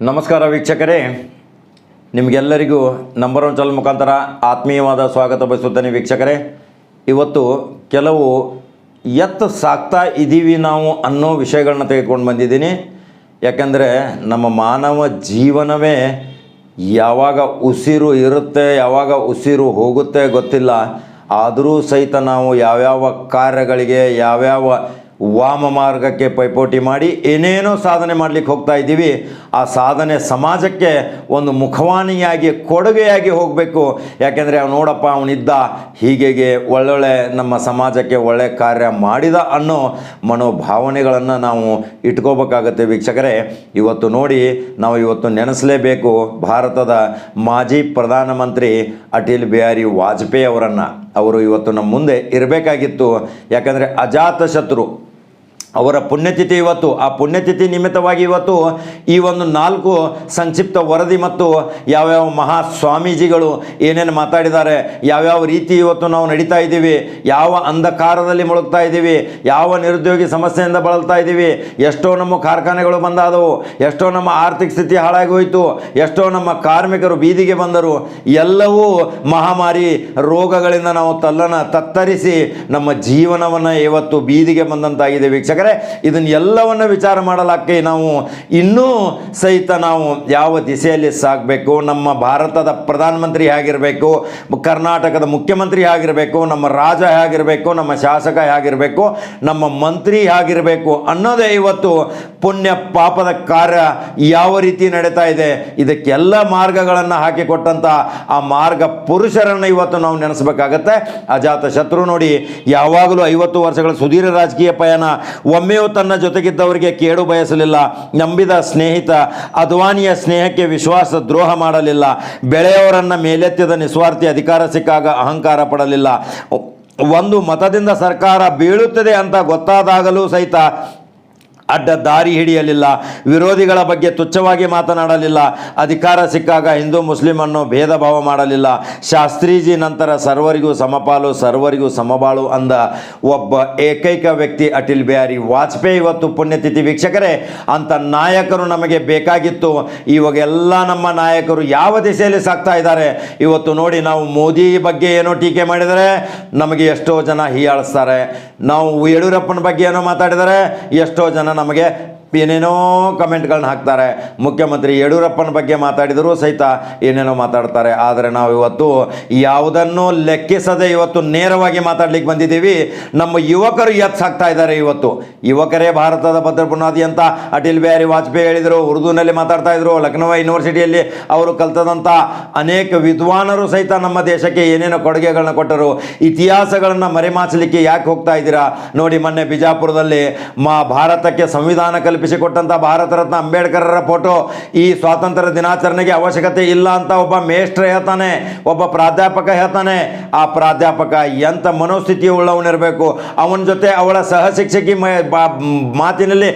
ನಮಸ್ಕಾರ ವೀಕ್ಷಕರೇ. ನಿಮಗೆಲ್ಲರಿಗೂ ನಂಬರ್ ಒನ್ ಚಾನಲ್ ಮುಖಾಂತರ ಆತ್ಮೀಯವಾದ ಸ್ವಾಗತ ಬಯಸುತ್ತೇನೆ ವೀಕ್ಷಕರೇ. ಇವತ್ತು ಕೆಲವು ಎತ್ತು ಸಾಕ್ತಾ ಇದ್ದೀವಿ ನಾವು ಅನ್ನೋ ವಿಷಯಗಳನ್ನ ತೆಗೆದುಕೊಂಡು ಬಂದಿದ್ದೀನಿ. ಯಾಕಂದರೆ ನಮ್ಮ ಮಾನವ ಜೀವನವೇ ಯಾವಾಗ ಉಸಿರು ಇರುತ್ತೆ, ಯಾವಾಗ ಉಸಿರು ಹೋಗುತ್ತೆ ಗೊತ್ತಿಲ್ಲ. ಆದರೂ ಸಹಿತ ನಾವು ಯಾವ್ಯಾವ ಕಾರ್ಯಗಳಿಗೆ, ಯಾವ್ಯಾವ ವಾಮ ಮಾರ್ಗಕ್ಕೆ ಪೈಪೋಟಿ ಮಾಡಿ ಏನೇನೋ ಸಾಧನೆ ಮಾಡಲಿಕ್ಕೆ ಹೋಗ್ತಾ ಇದ್ದೀವಿ. ಆ ಸಾಧನೆ ಸಮಾಜಕ್ಕೆ ಒಂದು ಮುಖವಾಣಿಯಾಗಿ, ಕೊಡುಗೆಯಾಗಿ ಹೋಗಬೇಕು. ಯಾಕೆಂದರೆ ಅವನು ನೋಡಪ್ಪ, ಅವನಿದ್ದ ಹೀಗೆಗೆ ಒಳ್ಳೊಳ್ಳೆ ನಮ್ಮ ಸಮಾಜಕ್ಕೆ ಒಳ್ಳೆ ಕಾರ್ಯ ಮಾಡಿದ ಅನ್ನೋ ಮನೋಭಾವನೆಗಳನ್ನು ನಾವು ಇಟ್ಕೋಬೇಕಾಗತ್ತೆ ವೀಕ್ಷಕರೇ. ಇವತ್ತು ನೋಡಿ, ನಾವು ಇವತ್ತು ನೆನೆಸಲೇಬೇಕು ಭಾರತದ ಮಾಜಿ ಪ್ರಧಾನಮಂತ್ರಿ ಅಟಲ್ ಬಿಹಾರಿ ವಾಜಪೇಯಿ ಅವರನ್ನು. ಅವರು ಇವತ್ತು ನಮ್ಮ ಮುಂದೆ ಇರಬೇಕಾಗಿತ್ತು. ಯಾಕಂದರೆ ಅಜಾತ ಶತ್ರು ಅವರ ಪುಣ್ಯತಿಥಿ ಇವತ್ತು. ಆ ಪುಣ್ಯತಿಥಿ ನಿಮಿತ್ತವಾಗಿ ಇವತ್ತು ಈ ಒಂದು ನಾಲ್ಕು ಸಂಕ್ಷಿಪ್ತ ವರದಿ ಮತ್ತು ಯಾವ್ಯಾವ ಮಹಾ ಸ್ವಾಮೀಜಿಗಳು ಏನೇನು ಮಾತಾಡಿದ್ದಾರೆ, ಯಾವ್ಯಾವ ರೀತಿ ಇವತ್ತು ನಾವು ನಡೀತಾ ಇದ್ದೀವಿ, ಯಾವ ಅಂಧಕಾರದಲ್ಲಿ ಮುಳುಗ್ತಾ ಇದ್ದೀವಿ, ಯಾವ ನಿರುದ್ಯೋಗಿ ಸಮಸ್ಯೆಯಿಂದ ಬಳಲ್ತಾ ಇದ್ದೀವಿ, ಎಷ್ಟೋ ನಮ್ಮ ಕಾರ್ಖಾನೆಗಳು ಬಂದಾದವು, ಎಷ್ಟೋ ನಮ್ಮ ಆರ್ಥಿಕ ಸ್ಥಿತಿ ಹಾಳಾಗಿ ಹೋಯಿತು, ಎಷ್ಟೋ ನಮ್ಮ ಕಾರ್ಮಿಕರು ಬೀದಿಗೆ ಬಂದರು, ಎಲ್ಲವೂ ಮಹಾಮಾರಿ ರೋಗಗಳಿಂದ ನಾವು ತಲ್ಲನ ತತ್ತರಿಸಿ ನಮ್ಮ ಜೀವನವನ್ನು ಇವತ್ತು ಬೀದಿಗೆ ಬಂದಂತಾಗಿದೆ. ವೀಕ್ಷಕರೇ ಇದನ್ನ ಎಲ್ಲವನ್ನ ವಿಚಾರ ಮಾಡಲಾಕೆ ನಾವು ಇನ್ನೂ ಸಹಿತ ನಾವು ಯಾವ ದಿಸೆಯಲ್ಲಿ ಸಾಗಬೇಕು, ನಮ್ಮ ಭಾರತದ ಪ್ರಧಾನಮಂತ್ರಿ ಹೇಗಿರಬೇಕು, ಕರ್ನಾಟಕದ ಮುಖ್ಯಮಂತ್ರಿ ಹೇಗಿರಬೇಕು, ನಮ್ಮ ರಾಜ ಹೇಗಿರಬೇಕು, ನಮ್ಮ ಶಾಸಕ ಹೇಗಿರಬೇಕು, ನಮ್ಮ ಮಂತ್ರಿ ಹೇಗಿರಬೇಕು ಅನ್ನೋದೇ ಇವತ್ತು ಪುಣ್ಯ ಪಾಪದ ಕಾರ್ಯ ಯಾವ ರೀತಿ ನಡೀತಾ ಇದೆ, ಇದಕ್ಕೆಲ್ಲ ಮಾರ್ಗಗಳನ್ನು ಹಾಕಿಕೊಟ್ಟಂಥ ಆ ಮಾರ್ಗ ಪುರುಷರನ್ನು ಇವತ್ತು ನಾವು ನೆನೆಸಬೇಕಾಗತ್ತೆ. ಅಜಾತ ಶತ್ರು ನೋಡಿ ಯಾವಾಗಲೂ ಐವತ್ತು ವರ್ಷಗಳ ಸುದೀರ್ಘ ರಾಜಕೀಯ ಪಯಣ ಒಮ್ಮೆಯೂ ತನ್ನ ಜೊತೆಗಿದ್ದವರಿಗೆ ಕೇಡು ಬಯಸಲಿಲ್ಲ, ನಂಬಿದ ಸ್ನೇಹಿತ ಅದ್ವಾನಿಯ ಸ್ನೇಹಕ್ಕೆ ವಿಶ್ವಾಸ ದ್ರೋಹ ಮಾಡಲಿಲ್ಲ, ಬೆಳೆಯವರನ್ನ ಮೇಲೆತ್ತಿದ ನಿಸ್ವಾರ್ಥಿ ಅಧಿಕಾರ ಸಿಕ್ಕಾಗ ಅಹಂಕಾರ ಪಡಲಿಲ್ಲ. ಒಂದು ಮತದಿಂದ ಸರ್ಕಾರ ಬೀಳುತ್ತದೆ ಅಂತ ಗೊತ್ತಾದಾಗಲೂ ಸಹಿತ ಅಡ್ಡ ದಾರಿ ಹಿಡಿಯಲಿಲ್ಲ. ವಿರೋಧಿಗಳ ಬಗ್ಗೆ ತುಚ್ಛವಾಗಿ ಮಾತನಾಡಲಿಲ್ಲ. ಅಧಿಕಾರ ಸಿಕ್ಕಾಗ ಹಿಂದೂ ಮುಸ್ಲಿಂ ಅನ್ನು ಭೇದ ಭಾವ ಮಾಡಲಿಲ್ಲ. ಶಾಸ್ತ್ರೀಜಿ ನಂತರ ಸರ್ವರಿಗೂ ಸಮಪಾಲು, ಸರ್ವರಿಗೂ ಸಮಬಾಳು ಅಂದ ಒಬ್ಬ ಏಕೈಕ ವ್ಯಕ್ತಿ ಅಟಲ್ ಬಿಹಾರಿ ವಾಜಪೇಯಿ ಇವತ್ತು ಪುಣ್ಯತಿಥಿ. ವೀಕ್ಷಕರೇ ಅಂತ ನಾಯಕರು ನಮಗೆ ಬೇಕಾಗಿತ್ತು. ಇವಾಗ ಎಲ್ಲ ನಮ್ಮ ನಾಯಕರು ಯಾವ ದಿಸೆಯಲ್ಲಿ ಸಾಕ್ತಾ ಇದ್ದಾರೆ? ಇವತ್ತು ನೋಡಿ ನಾವು ಮೋದಿ ಬಗ್ಗೆ ಏನೋ ಟೀಕೆ ಮಾಡಿದರೆ ನಮಗೆ ಎಷ್ಟೋ ಜನ ಹೀಯಾಳಿಸ್ತಾರೆ. ನಾವು ಯಡಿಯೂರಪ್ಪನ ಬಗ್ಗೆ ಏನೋ ಮಾತಾಡಿದರೆ ಎಷ್ಟೋ ಜನ ನಮಗೆ ಏನೇನೋ ಕಮೆಂಟ್ಗಳನ್ನ ಹಾಕ್ತಾರೆ. ಮುಖ್ಯಮಂತ್ರಿ ಯಡಿಯೂರಪ್ಪನ ಬಗ್ಗೆ ಮಾತಾಡಿದರೂ ಸಹಿತ ಏನೇನೋ ಮಾತಾಡ್ತಾರೆ. ಆದರೆ ನಾವು ಇವತ್ತು ಯಾವುದನ್ನು ಲೆಕ್ಕಿಸದೆ ಇವತ್ತು ನೇರವಾಗಿ ಮಾತಾಡ್ಲಿಕ್ಕೆ ಬಂದಿದ್ದೀವಿ. ನಮ್ಮ ಯುವಕರು ಎತ್ಸಾಕ್ತಾ ಇದ್ದಾರೆ ಇವತ್ತು. ಯುವಕರೇ ಭಾರತದ ಭದ್ರ ಬುನಾದಿ ಅಂತ ಅಟಲ್ ಬಿಹಾರಿ ವಾಜಪೇಯಿ ಹೇಳಿದರು, ಉರ್ದುನಲ್ಲಿ ಮಾತಾಡ್ತಾ ಇದ್ರು, ಲಕ್ನೋ ಯೂನಿವರ್ಸಿಟಿಯಲ್ಲಿ ಅವರು ಕಲ್ತದಂಥ ಅನೇಕ ವಿದ್ವಾನರು ಸಹಿತ ನಮ್ಮ ದೇಶಕ್ಕೆ ಏನೇನೋ ಕೊಡುಗೆಗಳನ್ನ ಕೊಟ್ಟರು. ಇತಿಹಾಸಗಳನ್ನು ಮರೆಮಾಚಲಿಕ್ಕೆ ಯಾಕೆ ಹೋಗ್ತಾ ಇದ್ದೀರಾ? ನೋಡಿ, ಮೊನ್ನೆ ಬಿಜಾಪುರದಲ್ಲಿ ಮಾ ಭಾರತಕ್ಕೆ ಸಂವಿಧಾನ ಕಲ್ಪಿಸಿಕೊಟ್ಟಂಥ ಭಾರತ ರತ್ನ ಅಂಬೇಡ್ಕರರ ಫೋಟೋ ಈ ಸ್ವಾತಂತ್ರ್ಯ ದಿನಾಚರಣೆಗೆ ಅವಶ್ಯಕತೆ ಇಲ್ಲ ಅಂತ ಒಬ್ಬ ಮೇಷ್ಟ್ರ ಹೇಳ್ತಾನೆ, ಒಬ್ಬ ಪ್ರಾಧ್ಯಾಪಕ ಹೇಳ್ತಾನೆ. ಆ ಪ್ರಾಧ್ಯಾಪಕ ಎಂಥ ಮನೋಸ್ಥಿತಿ ಉಳ್ಳವನಿರಬೇಕು ಅವನ ಜೊತೆ ಅವಳ ಸಹಶಿಕ್ಷಕಿ ಮಾತಿನಲ್ಲಿ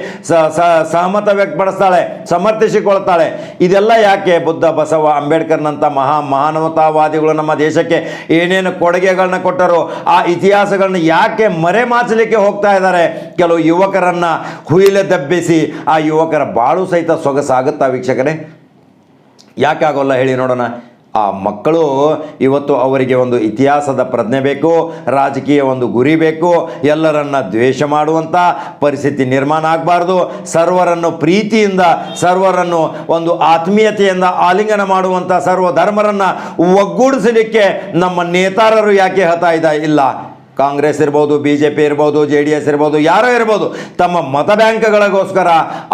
ಸಹಮತ ವ್ಯಕ್ತಪಡಿಸ್ತಾಳೆ, ಸಮರ್ಥಿಸಿಕೊಳ್ತಾಳೆ. ಇದೆಲ್ಲ ಯಾಕೆ ಬುದ್ಧ, ಬಸವ, ಅಂಬೇಡ್ಕರ್ನಂಥ ಮಹಾ ಮಾನವತಾವಾದಿಗಳು ನಮ್ಮ ದೇಶಕ್ಕೆ ಏನೇನು ಕೊಡುಗೆಗಳನ್ನ ಕೊಟ್ಟರು, ಆ ಇತಿಹಾಸಗಳನ್ನ ಯಾಕೆ ಮರೆಮಾಚಲಿಕ್ಕೆ ಹೋಗ್ತಾ ಇದ್ದಾರೆ? ಕೆಲವು ಯುವಕರನ್ನ ಹುಯಿಲೆ ದಬ್ಬಿಸಿ ಆ ಯುವಕರ ಬಾಳು ಸಹಿತ ಸೊಗಸಾಗುತ್ತಾ ವೀಕ್ಷಕರೇ? ಯಾಕೆ ಆಗೋಲ್ಲ ಹೇಳಿ ನೋಡೋಣ. ಆ ಮಕ್ಕಳು ಇವತ್ತು ಅವರಿಗೆ ಒಂದು ಇತಿಹಾಸದ ಪ್ರಜ್ಞೆ ಬೇಕು, ರಾಜಕೀಯ ಒಂದು ಗುರಿ ಬೇಕು, ಎಲ್ಲರನ್ನ ದ್ವೇಷ ಮಾಡುವಂಥ ಪರಿಸ್ಥಿತಿ ನಿರ್ಮಾಣ ಆಗಬಾರ್ದು. ಸರ್ವರನ್ನು ಪ್ರೀತಿಯಿಂದ, ಸರ್ವರನ್ನು ಒಂದು ಆತ್ಮೀಯತೆಯಿಂದ ಆಲಿಂಗನ ಮಾಡುವಂಥ ಸರ್ವ ಧರ್ಮರನ್ನು ಒಗ್ಗೂಡಿಸಲಿಕ್ಕೆ ನಮ್ಮ ನೇತಾರರು ಯಾಕೆ ಹೇಳ್ತಾ ಇಲ್ಲ. ಕಾಂಗ್ರೆಸ್ ಇರ್ಬೋದು ಬಿ ಜೆ ಪಿ ಇರ್ಬೋದು ಜೆ ಡಿ ಎಸ್ ಇರ್ಬೋದು, ಯಾರೋ ಇರ್ಬೋದು, ತಮ್ಮ ಮತ ಬ್ಯಾಂಕ್ಗಳಿಗೋಸ್ಕರ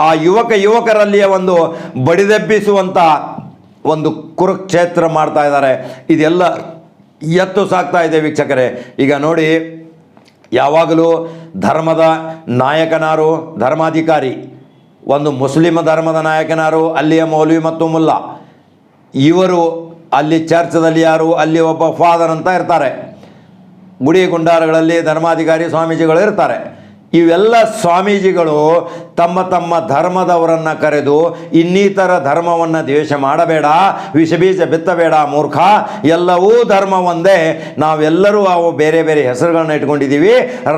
ಆ ಯುವಕ ಯುವಕರಲ್ಲಿಯ ಒಂದು ಬಡಿದೆಬ್ಬಿಸುವಂಥ ಒಂದು ಕುರುಕ್ಷೇತ್ರ ಮಾಡ್ತಾ ಇದ್ದಾರೆ. ಇದೆಲ್ಲ ಎತ್ತು ಸಾಕ್ತಾ ಇದೆ ವೀಕ್ಷಕರೇ. ಈಗ ನೋಡಿ, ಯಾವಾಗಲೂ ಧರ್ಮದ ನಾಯಕನಾರು, ಧರ್ಮಾಧಿಕಾರಿ, ಒಂದು ಮುಸ್ಲಿಮ ಧರ್ಮದ ನಾಯಕನಾರು, ಅಲ್ಲಿಯ ಮೌಲ್ವಿ ಮತ್ತು ಮುಲ್ಲ. ಇವರು ಅಲ್ಲಿ ಚರ್ಚದಲ್ಲಿ ಯಾರು, ಅಲ್ಲಿ ಒಬ್ಬ ಫಾದರ್ ಅಂತ ಇರ್ತಾರೆ. ಗುಡಿ ಗುಂಡಾರಗಳಲ್ಲಿ ಧರ್ಮಾಧಿಕಾರಿ ಸ್ವಾಮೀಜಿಗಳು ಇರ್ತಾರೆ. ಇವೆಲ್ಲ ಸ್ವಾಮೀಜಿಗಳು ತಮ್ಮ ತಮ್ಮ ಧರ್ಮದವರನ್ನು ಕರೆದು ಇನ್ನಿತರ ಧರ್ಮವನ್ನು ದ್ವೇಷ ಮಾಡಬೇಡ, ವಿಷಬೀಜ ಬಿತ್ತಬೇಡ ಮೂರ್ಖ. ಎಲ್ಲವೂ ಧರ್ಮ ಒಂದೇ. ನಾವೆಲ್ಲರೂ ಅವು ಬೇರೆ ಬೇರೆ ಹೆಸರುಗಳನ್ನ ಇಟ್ಕೊಂಡಿದ್ದೀವಿ.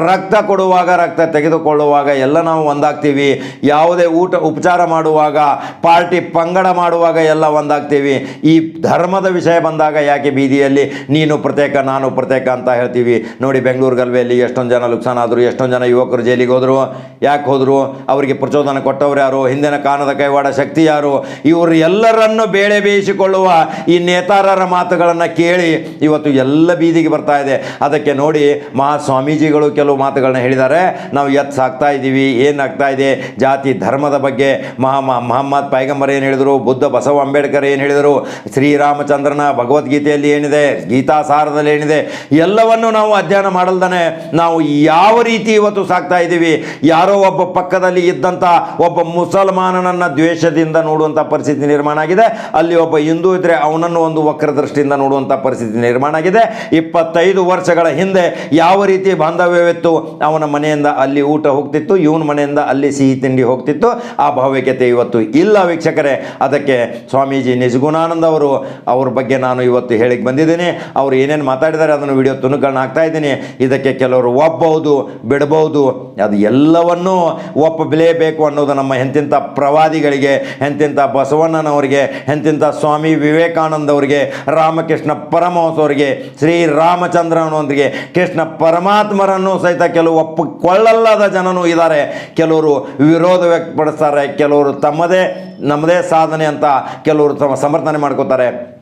ರಕ್ತ ಕೊಡುವಾಗ ರಕ್ತ ತೆಗೆದುಕೊಳ್ಳುವಾಗ ಎಲ್ಲ ನಾವು ಒಂದಾಗ್ತೀವಿ. ಯಾವುದೇ ಊಟ ಉಪಚಾರ ಮಾಡುವಾಗ, ಪಾರ್ಟಿ ಪಂಗಡ ಮಾಡುವಾಗ ಎಲ್ಲ ಒಂದಾಗ್ತೀವಿ. ಈ ಧರ್ಮದ ವಿಷಯ ಬಂದಾಗ ಯಾಕೆ ಬೀದಿಯಲ್ಲಿ ನೀನು ಪ್ರತ್ಯೇಕ, ನಾನು ಪ್ರತ್ಯೇಕ ಅಂತ ಹೇಳ್ತೀವಿ. ನೋಡಿ ಬೆಂಗಳೂರು ಗಲ್ವೆಯಲ್ಲಿ ಎಷ್ಟೊಂದು ಜನ ಲುಕ್ಸಾನ್ ಆದರು, ಎಷ್ಟೊಂದು ಜನ ಯುವಕರು ಜೈಲಿಗೆ ಹೋದರು, ಯಾಕೆ ಹೋದರು? ಅವರಿಗೆ ಪ್ರಚೋದನೆ ಕೊಟ್ಟವ್ರು ಯಾರು? ಹಿಂದಿನ ಕಾಣದ ಕೈವಾಡ ಶಕ್ತಿ ಯಾರು? ಇವರು ಎಲ್ಲರನ್ನು ಬೇಳೆ ಬೇಯಿಸಿಕೊಳ್ಳುವ ಈ ನೇತಾರರ ಮಾತುಗಳನ್ನು ಕೇಳಿ ಇವತ್ತು ಎಲ್ಲ ಬೀದಿಗೆ ಬರ್ತಾ ಇದೆ. ಅದಕ್ಕೆ ನೋಡಿ ಮಹಾಸ್ವಾಮೀಜಿಗಳು ಕೆಲವು ಮಾತುಗಳನ್ನ ಹೇಳಿದ್ದಾರೆ. ನಾವು ಎತ್ತು ಸಾಕ್ತಾ ಇದ್ದೀವಿ ಏನಾಗ್ತಾ ಇದೆ? ಜಾತಿ ಧರ್ಮದ ಬಗ್ಗೆ ಮಹಾ ಮಹಾ- ಮಹಮ್ಮದ್ ಪೈಗಂಬರ್ ಏನು ಹೇಳಿದರು? ಬುದ್ಧ ಬಸವ ಅಂಬೇಡ್ಕರ್ ಏನು ಹೇಳಿದರು? ಶ್ರೀರಾಮಚಂದ್ರನ ಭಗವದ್ಗೀತೆಯಲ್ಲಿ ಏನಿದೆ? ಗೀತಾಸಾರದಲ್ಲಿ ಏನಿದೆ? ಎಲ್ಲವನ್ನು ನಾವು ಅಧ್ಯಯನ ಮಾಡಲ್ದಾನೆ. ನಾವು ಯಾವ ರೀತಿ ಇವತ್ತು ಸಾಕ್ತಾ ಇದ್ದೀವಿ. ಯಾರೋ ಒಬ್ಬ ಪಕ್ಕದಲ್ಲಿ ಇದ್ದಂಥ ಒಬ್ಬ ಮುಸಲ್ಮಾನನನ್ನು ದ್ವೇಷದಿಂದ ನೋಡುವಂಥ ಪರಿಸ್ಥಿತಿ ನಿರ್ಮಾಣ ಆಗಿದೆ. ಅಲ್ಲಿ ಒಬ್ಬ ಹಿಂದೂ ಇದ್ದರೆ ಅವನನ್ನು ಒಂದು ವಕ್ರ ದೃಷ್ಟಿಯಿಂದ ನೋಡುವಂಥ ಪರಿಸ್ಥಿತಿ ನಿರ್ಮಾಣ ಆಗಿದೆ. ಇಪ್ಪತ್ತೈದು ವರ್ಷಗಳ ಹಿಂದೆ ಯಾವ ರೀತಿ ಬಾಂಧವ್ಯವಿತ್ತು? ಅವನ ಮನೆಯಿಂದ ಅಲ್ಲಿ ಊಟ ಹೋಗ್ತಿತ್ತು, ಇವನ ಮನೆಯಿಂದ ಅಲ್ಲಿ ಸಿಹಿ ತಿಂಡಿ ಹೋಗ್ತಿತ್ತು. ಆ ಭಾವೈಕ್ಯತೆ ಇವತ್ತು ಇಲ್ಲ ವೀಕ್ಷಕರೇ. ಅದಕ್ಕೆ ಸ್ವಾಮೀಜಿ ನಿಜಗುಣಾನಂದ ಅವರು, ಅವ್ರ ಬಗ್ಗೆ ನಾನು ಇವತ್ತು ಹೇಳಿಕ್ಕೆ ಬಂದಿದ್ದೀನಿ. ಅವರು ಏನೇನು ಮಾತಾಡಿದ್ದಾರೆ ಅದನ್ನು ವಿಡಿಯೋ ತುಣುಕಗಳನ್ನ ಹಾಕ್ತಾ ಇದ್ದೀನಿ. ಇದಕ್ಕೆ ಕೆಲವರು ಒಪ್ಪಬಹುದು, ಬಿಡಬಹುದು ಅದು ಎಲ್ಲವನ್ನೂ ಒಪ್ಪಲೇಬೇಕು ಅನ್ನೋದು ನಮ್ಮ ಎಂತಿಂಥ ಪ್ರವಾದಿಗಳಿಗೆ, ಎಂತಿಂಥ ಬಸವಣ್ಣನವರಿಗೆ, ಎಂತಿಂಥ ಸ್ವಾಮಿ ವಿವೇಕಾನಂದ ಅವರಿಗೆ ರಾಮಕೃಷ್ಣ ಪರಮಹಂಸ ಅವರಿಗೆ ಶ್ರೀರಾಮಚಂದ್ರನೊಂದಿಗೆ ಕೃಷ್ಣ ಪರಮಾತ್ಮರನ್ನು ಸಹಿತ ಕೆಲವು ಒಪ್ಪಿಕೊಳ್ಳಲ್ಲದ ಜನನೂ ಇದ್ದಾರೆ. ಕೆಲವರು ವಿರೋಧ ವ್ಯಕ್ತಪಡಿಸ್ತಾರೆ, ಕೆಲವರು ತಮ್ಮದೇ, ನಮ್ಮದೇ ಸಾಧನೆ ಅಂತ ಕೆಲವರು ತಮ್ಮ ಸಮರ್ಥನೆ ಮಾಡ್ಕೋತಾರೆ.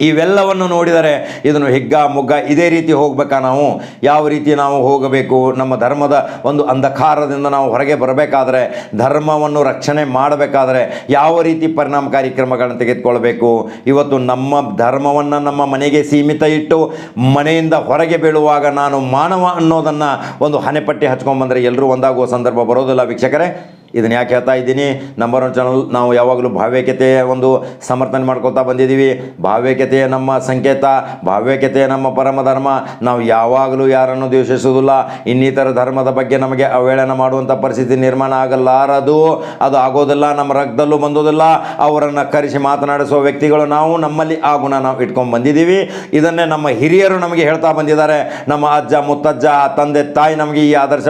ಇವೆಲ್ಲವನ್ನು ನೋಡಿದರೆ ಇದನ್ನು ಹಿಗ್ಗ, ಮುಗ್ಗ ಇದೇ ರೀತಿ ಹೋಗ್ಬೇಕಾ ನಾವು? ಯಾವ ರೀತಿ ನಾವು ಹೋಗಬೇಕು? ನಮ್ಮ ಧರ್ಮದ ಒಂದು ಅಂಧಕಾರದಿಂದ ನಾವು ಹೊರಗೆ ಬರಬೇಕಾದರೆ, ಧರ್ಮವನ್ನು ರಕ್ಷಣೆ ಮಾಡಬೇಕಾದರೆ ಯಾವ ರೀತಿ ಪರಿಣಾಮಕಾರಿ ಕ್ರಮಗಳನ್ನು ತೆಗೆದುಕೊಳ್ಬೇಕು? ಇವತ್ತು ನಮ್ಮ ಧರ್ಮವನ್ನು ನಮ್ಮ ಮನೆಗೆ ಸೀಮಿತ ಇಟ್ಟು ಮನೆಯಿಂದ ಹೊರಗೆ ಬೀಳುವಾಗ ನಾನು ಮಾನವ ಅನ್ನೋದನ್ನು ಒಂದು ಹಣೆಪಟ್ಟಿ ಹಚ್ಕೊಂಡ್ಬಂದರೆ ಎಲ್ಲರೂ ಒಂದಾಗುವ ಸಂದರ್ಭ ಬರೋದಿಲ್ಲ ವೀಕ್ಷಕರೇ. ಇದನ್ನು ಯಾಕೆ ಹೇಳ್ತಾ ಇದ್ದೀನಿ? ನಂಬರ್ ಒನ್ ಚಾನಲ್ ನಾವು ಯಾವಾಗಲೂ ಭಾವ್ಯಕತೆಯ ಒಂದು ಸಮರ್ಥನೆ ಮಾಡ್ಕೊತಾ ಬಂದಿದ್ದೀವಿ. ಭಾವ್ಯಕತೆಯ ನಮ್ಮ ಸಂಕೇತ, ಭಾವ್ಯಕತೆಯ ನಮ್ಮ ಪರಮ ಧರ್ಮ. ನಾವು ಯಾವಾಗಲೂ ಯಾರನ್ನು ದ್ವೇಷಿಸುವುದಿಲ್ಲ. ಇನ್ನಿತರ ಧರ್ಮದ ಬಗ್ಗೆ ನಮಗೆ ಅವೇಳನ ಮಾಡುವಂಥ ಪರಿಸ್ಥಿತಿ ನಿರ್ಮಾಣ ಆಗಲಾರದು. ಅದು ಆಗೋದಿಲ್ಲ, ನಮ್ಮ ರಕ್ತದಲ್ಲೂ ಬಂದೋದಿಲ್ಲ. ಅವರನ್ನು ಕರೆಸಿ ಮಾತನಾಡಿಸುವ ವ್ಯಕ್ತಿಗಳು ನಾವು, ನಮ್ಮಲ್ಲಿ ಆ ಗುಣ ನಾವು ಇಟ್ಕೊಂಡು ಬಂದಿದ್ದೀವಿ. ಇದನ್ನೇ ನಮ್ಮ ಹಿರಿಯರು ನಮಗೆ ಹೇಳ್ತಾ ಬಂದಿದ್ದಾರೆ. ನಮ್ಮ ಅಜ್ಜ, ಮುತ್ತಜ್ಜ ತಂದೆ, ತಾಯಿ ನಮಗೆ ಈ ಆದರ್ಶ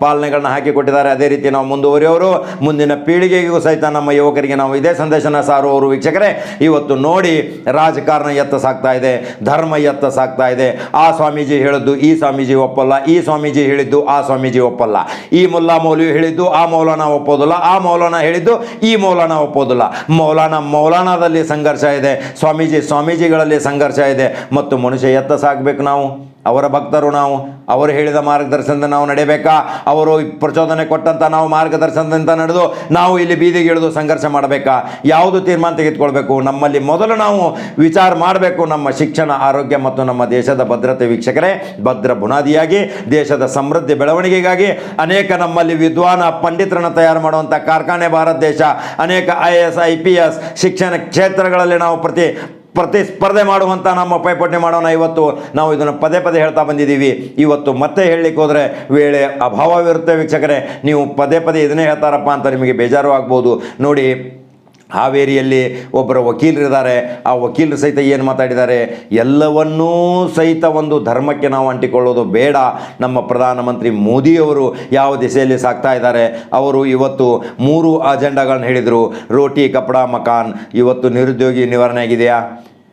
ಪಾಲನೆಗಳನ್ನ ಹಾಕಿ ಕೊಟ್ಟಿದ್ದಾರೆ. ಅದೇ ರೀತಿ ನಾವು ಮುಂದುವರಿಯೋರು. ಮುಂದಿನ ಪೀಳಿಗೆಗೂ ಸಹಿತ ನಮ್ಮ ಯುವಕರಿಗೆ ನಾವು ಇದೇ ಸಂದೇಶನ ಸಾರುವವರು ವೀಕ್ಷಕರೇ. ಇವತ್ತು ನೋಡಿ ರಾಜಕಾರಣ ಎತ್ತ ಸಾಕ್ತಾ ಇದೆ, ಧರ್ಮ ಎತ್ತ ಸಾಕ್ತಾ ಇದೆ. ಆ ಸ್ವಾಮೀಜಿ ಹೇಳಿದ್ದು ಈ ಸ್ವಾಮೀಜಿ ಒಪ್ಪಲ್ಲ, ಈ ಸ್ವಾಮೀಜಿ ಹೇಳಿದ್ದು ಆ ಸ್ವಾಮೀಜಿ ಒಪ್ಪಲ್ಲ. ಈ ಮುಲ್ಲಾ ಮೌಲ್ಯ ಹೇಳಿದ್ದು, ಆ ಮೌಲಾನ ಒಪ್ಪೋದಿಲ್ಲ, ಆ ಮೌಲಾನ ಹೇಳಿದ್ದು, ಈ ಮೌಲಾನ ಒಪ್ಪೋದಿಲ್ಲ. ಮೌಲಾನ ಮೌಲಾನದಲ್ಲಿ ಸಂಘರ್ಷ ಇದೆ, ಸ್ವಾಮೀಜಿ ಸ್ವಾಮೀಜಿಗಳಲ್ಲಿ ಸಂಘರ್ಷ ಇದೆ, ಮತ್ತು ಮನುಷ್ಯ ಎತ್ತ ಸಾಕ್ಬೇಕು ನಾವು? ಅವರ ಭಕ್ತರು ನಾವು, ಅವರು ಹೇಳಿದ ಮಾರ್ಗದರ್ಶನದಿಂದ ನಾವು ನಡೆಯಬೇಕಾ? ಅವರು ಪ್ರಚೋದನೆ ಕೊಟ್ಟಂಥ ನಾವು ಮಾರ್ಗದರ್ಶನದಿಂದ ನಡೆದು ನಾವು ಇಲ್ಲಿ ಬೀದಿಗೆ ಇಳಿದು ಸಂಘರ್ಷ ಮಾಡಬೇಕಾ? ಯಾವುದು ತೀರ್ಮಾನ ತೆಗೆದುಕೊಳ್ಬೇಕು? ನಮ್ಮಲ್ಲಿ ಮೊದಲು ನಾವು ವಿಚಾರ ಮಾಡಬೇಕು ನಮ್ಮ ಶಿಕ್ಷಣ, ಆರೋಗ್ಯ ಮತ್ತು ನಮ್ಮ ದೇಶದ ಭದ್ರತೆ ವೀಕ್ಷಕರೇ. ಭದ್ರ ಬುನಾದಿಯಾಗಿ, ದೇಶದ ಸಮೃದ್ಧಿ ಬೆಳವಣಿಗೆಗಾಗಿ ಅನೇಕ ನಮ್ಮಲ್ಲಿ ವಿದ್ವಾನ ಪಂಡಿತರನ್ನು ತಯಾರು ಮಾಡುವಂಥ ಕಾರ್ಖಾನೆ, ಭಾರತ ದೇಶ. ಅನೇಕ I S I P S ಶಿಕ್ಷಣ ಕ್ಷೇತ್ರಗಳಲ್ಲಿ ನಾವು ಪ್ರತಿ ಪ್ರತಿಸ್ಪರ್ಧೆ ಮಾಡುವಂಥ ನಮ್ಮ ಪೈಪೋಟಿ ಮಾಡೋಣ. ಇವತ್ತು ನಾವು ಇದನ್ನು ಪದೇ ಪದೇ ಹೇಳ್ತಾ ಬಂದಿದ್ದೀವಿ. ಇವತ್ತು ಮತ್ತೆ ಹೇಳಲಿಕ್ಕೆ ಹೋದರೆ ವೇಳೆ ಅಭಾವವಿರುತ್ತೆ ವೀಕ್ಷಕರೇ, ನೀವು ಪದೇ ಪದೇ ಇದನ್ನೇ ಹೇಳ್ತಾರಪ್ಪ ಅಂತ ನಿಮಗೆ ಬೇಜಾರು ಆಗ್ಬೋದು. ನೋಡಿ, ಹಾವೇರಿಯಲ್ಲಿ ಒಬ್ಬರ ವಕೀಲರಿದ್ದಾರೆ. ಆ ವಕೀಲರು ಸಹಿತ ಏನು ಮಾತಾಡಿದ್ದಾರೆ? ಎಲ್ಲವನ್ನೂ ಸಹಿತ ಒಂದು ಧರ್ಮಕ್ಕೆ ನಾವು ಅಂಟಿಕೊಳ್ಳೋದು ಬೇಡ. ನಮ್ಮ ಪ್ರಧಾನಮಂತ್ರಿ ಮೋದಿಯವರು ಯಾವ ದಿಸೆಯಲ್ಲಿ ಸಾಗ್ತಾ ಇದ್ದಾರೆ? ಅವರು ಇವತ್ತು ಮೂರು ಅಜೆಂಡಾಗಳನ್ನ ಹೇಳಿದರು. ರೋಟಿ, ಕಪಡ, ಮಕಾನ್. ಇವತ್ತು ನಿರುದ್ಯೋಗಿ ನಿವಾರಣೆ ಆಗಿದೆಯಾ?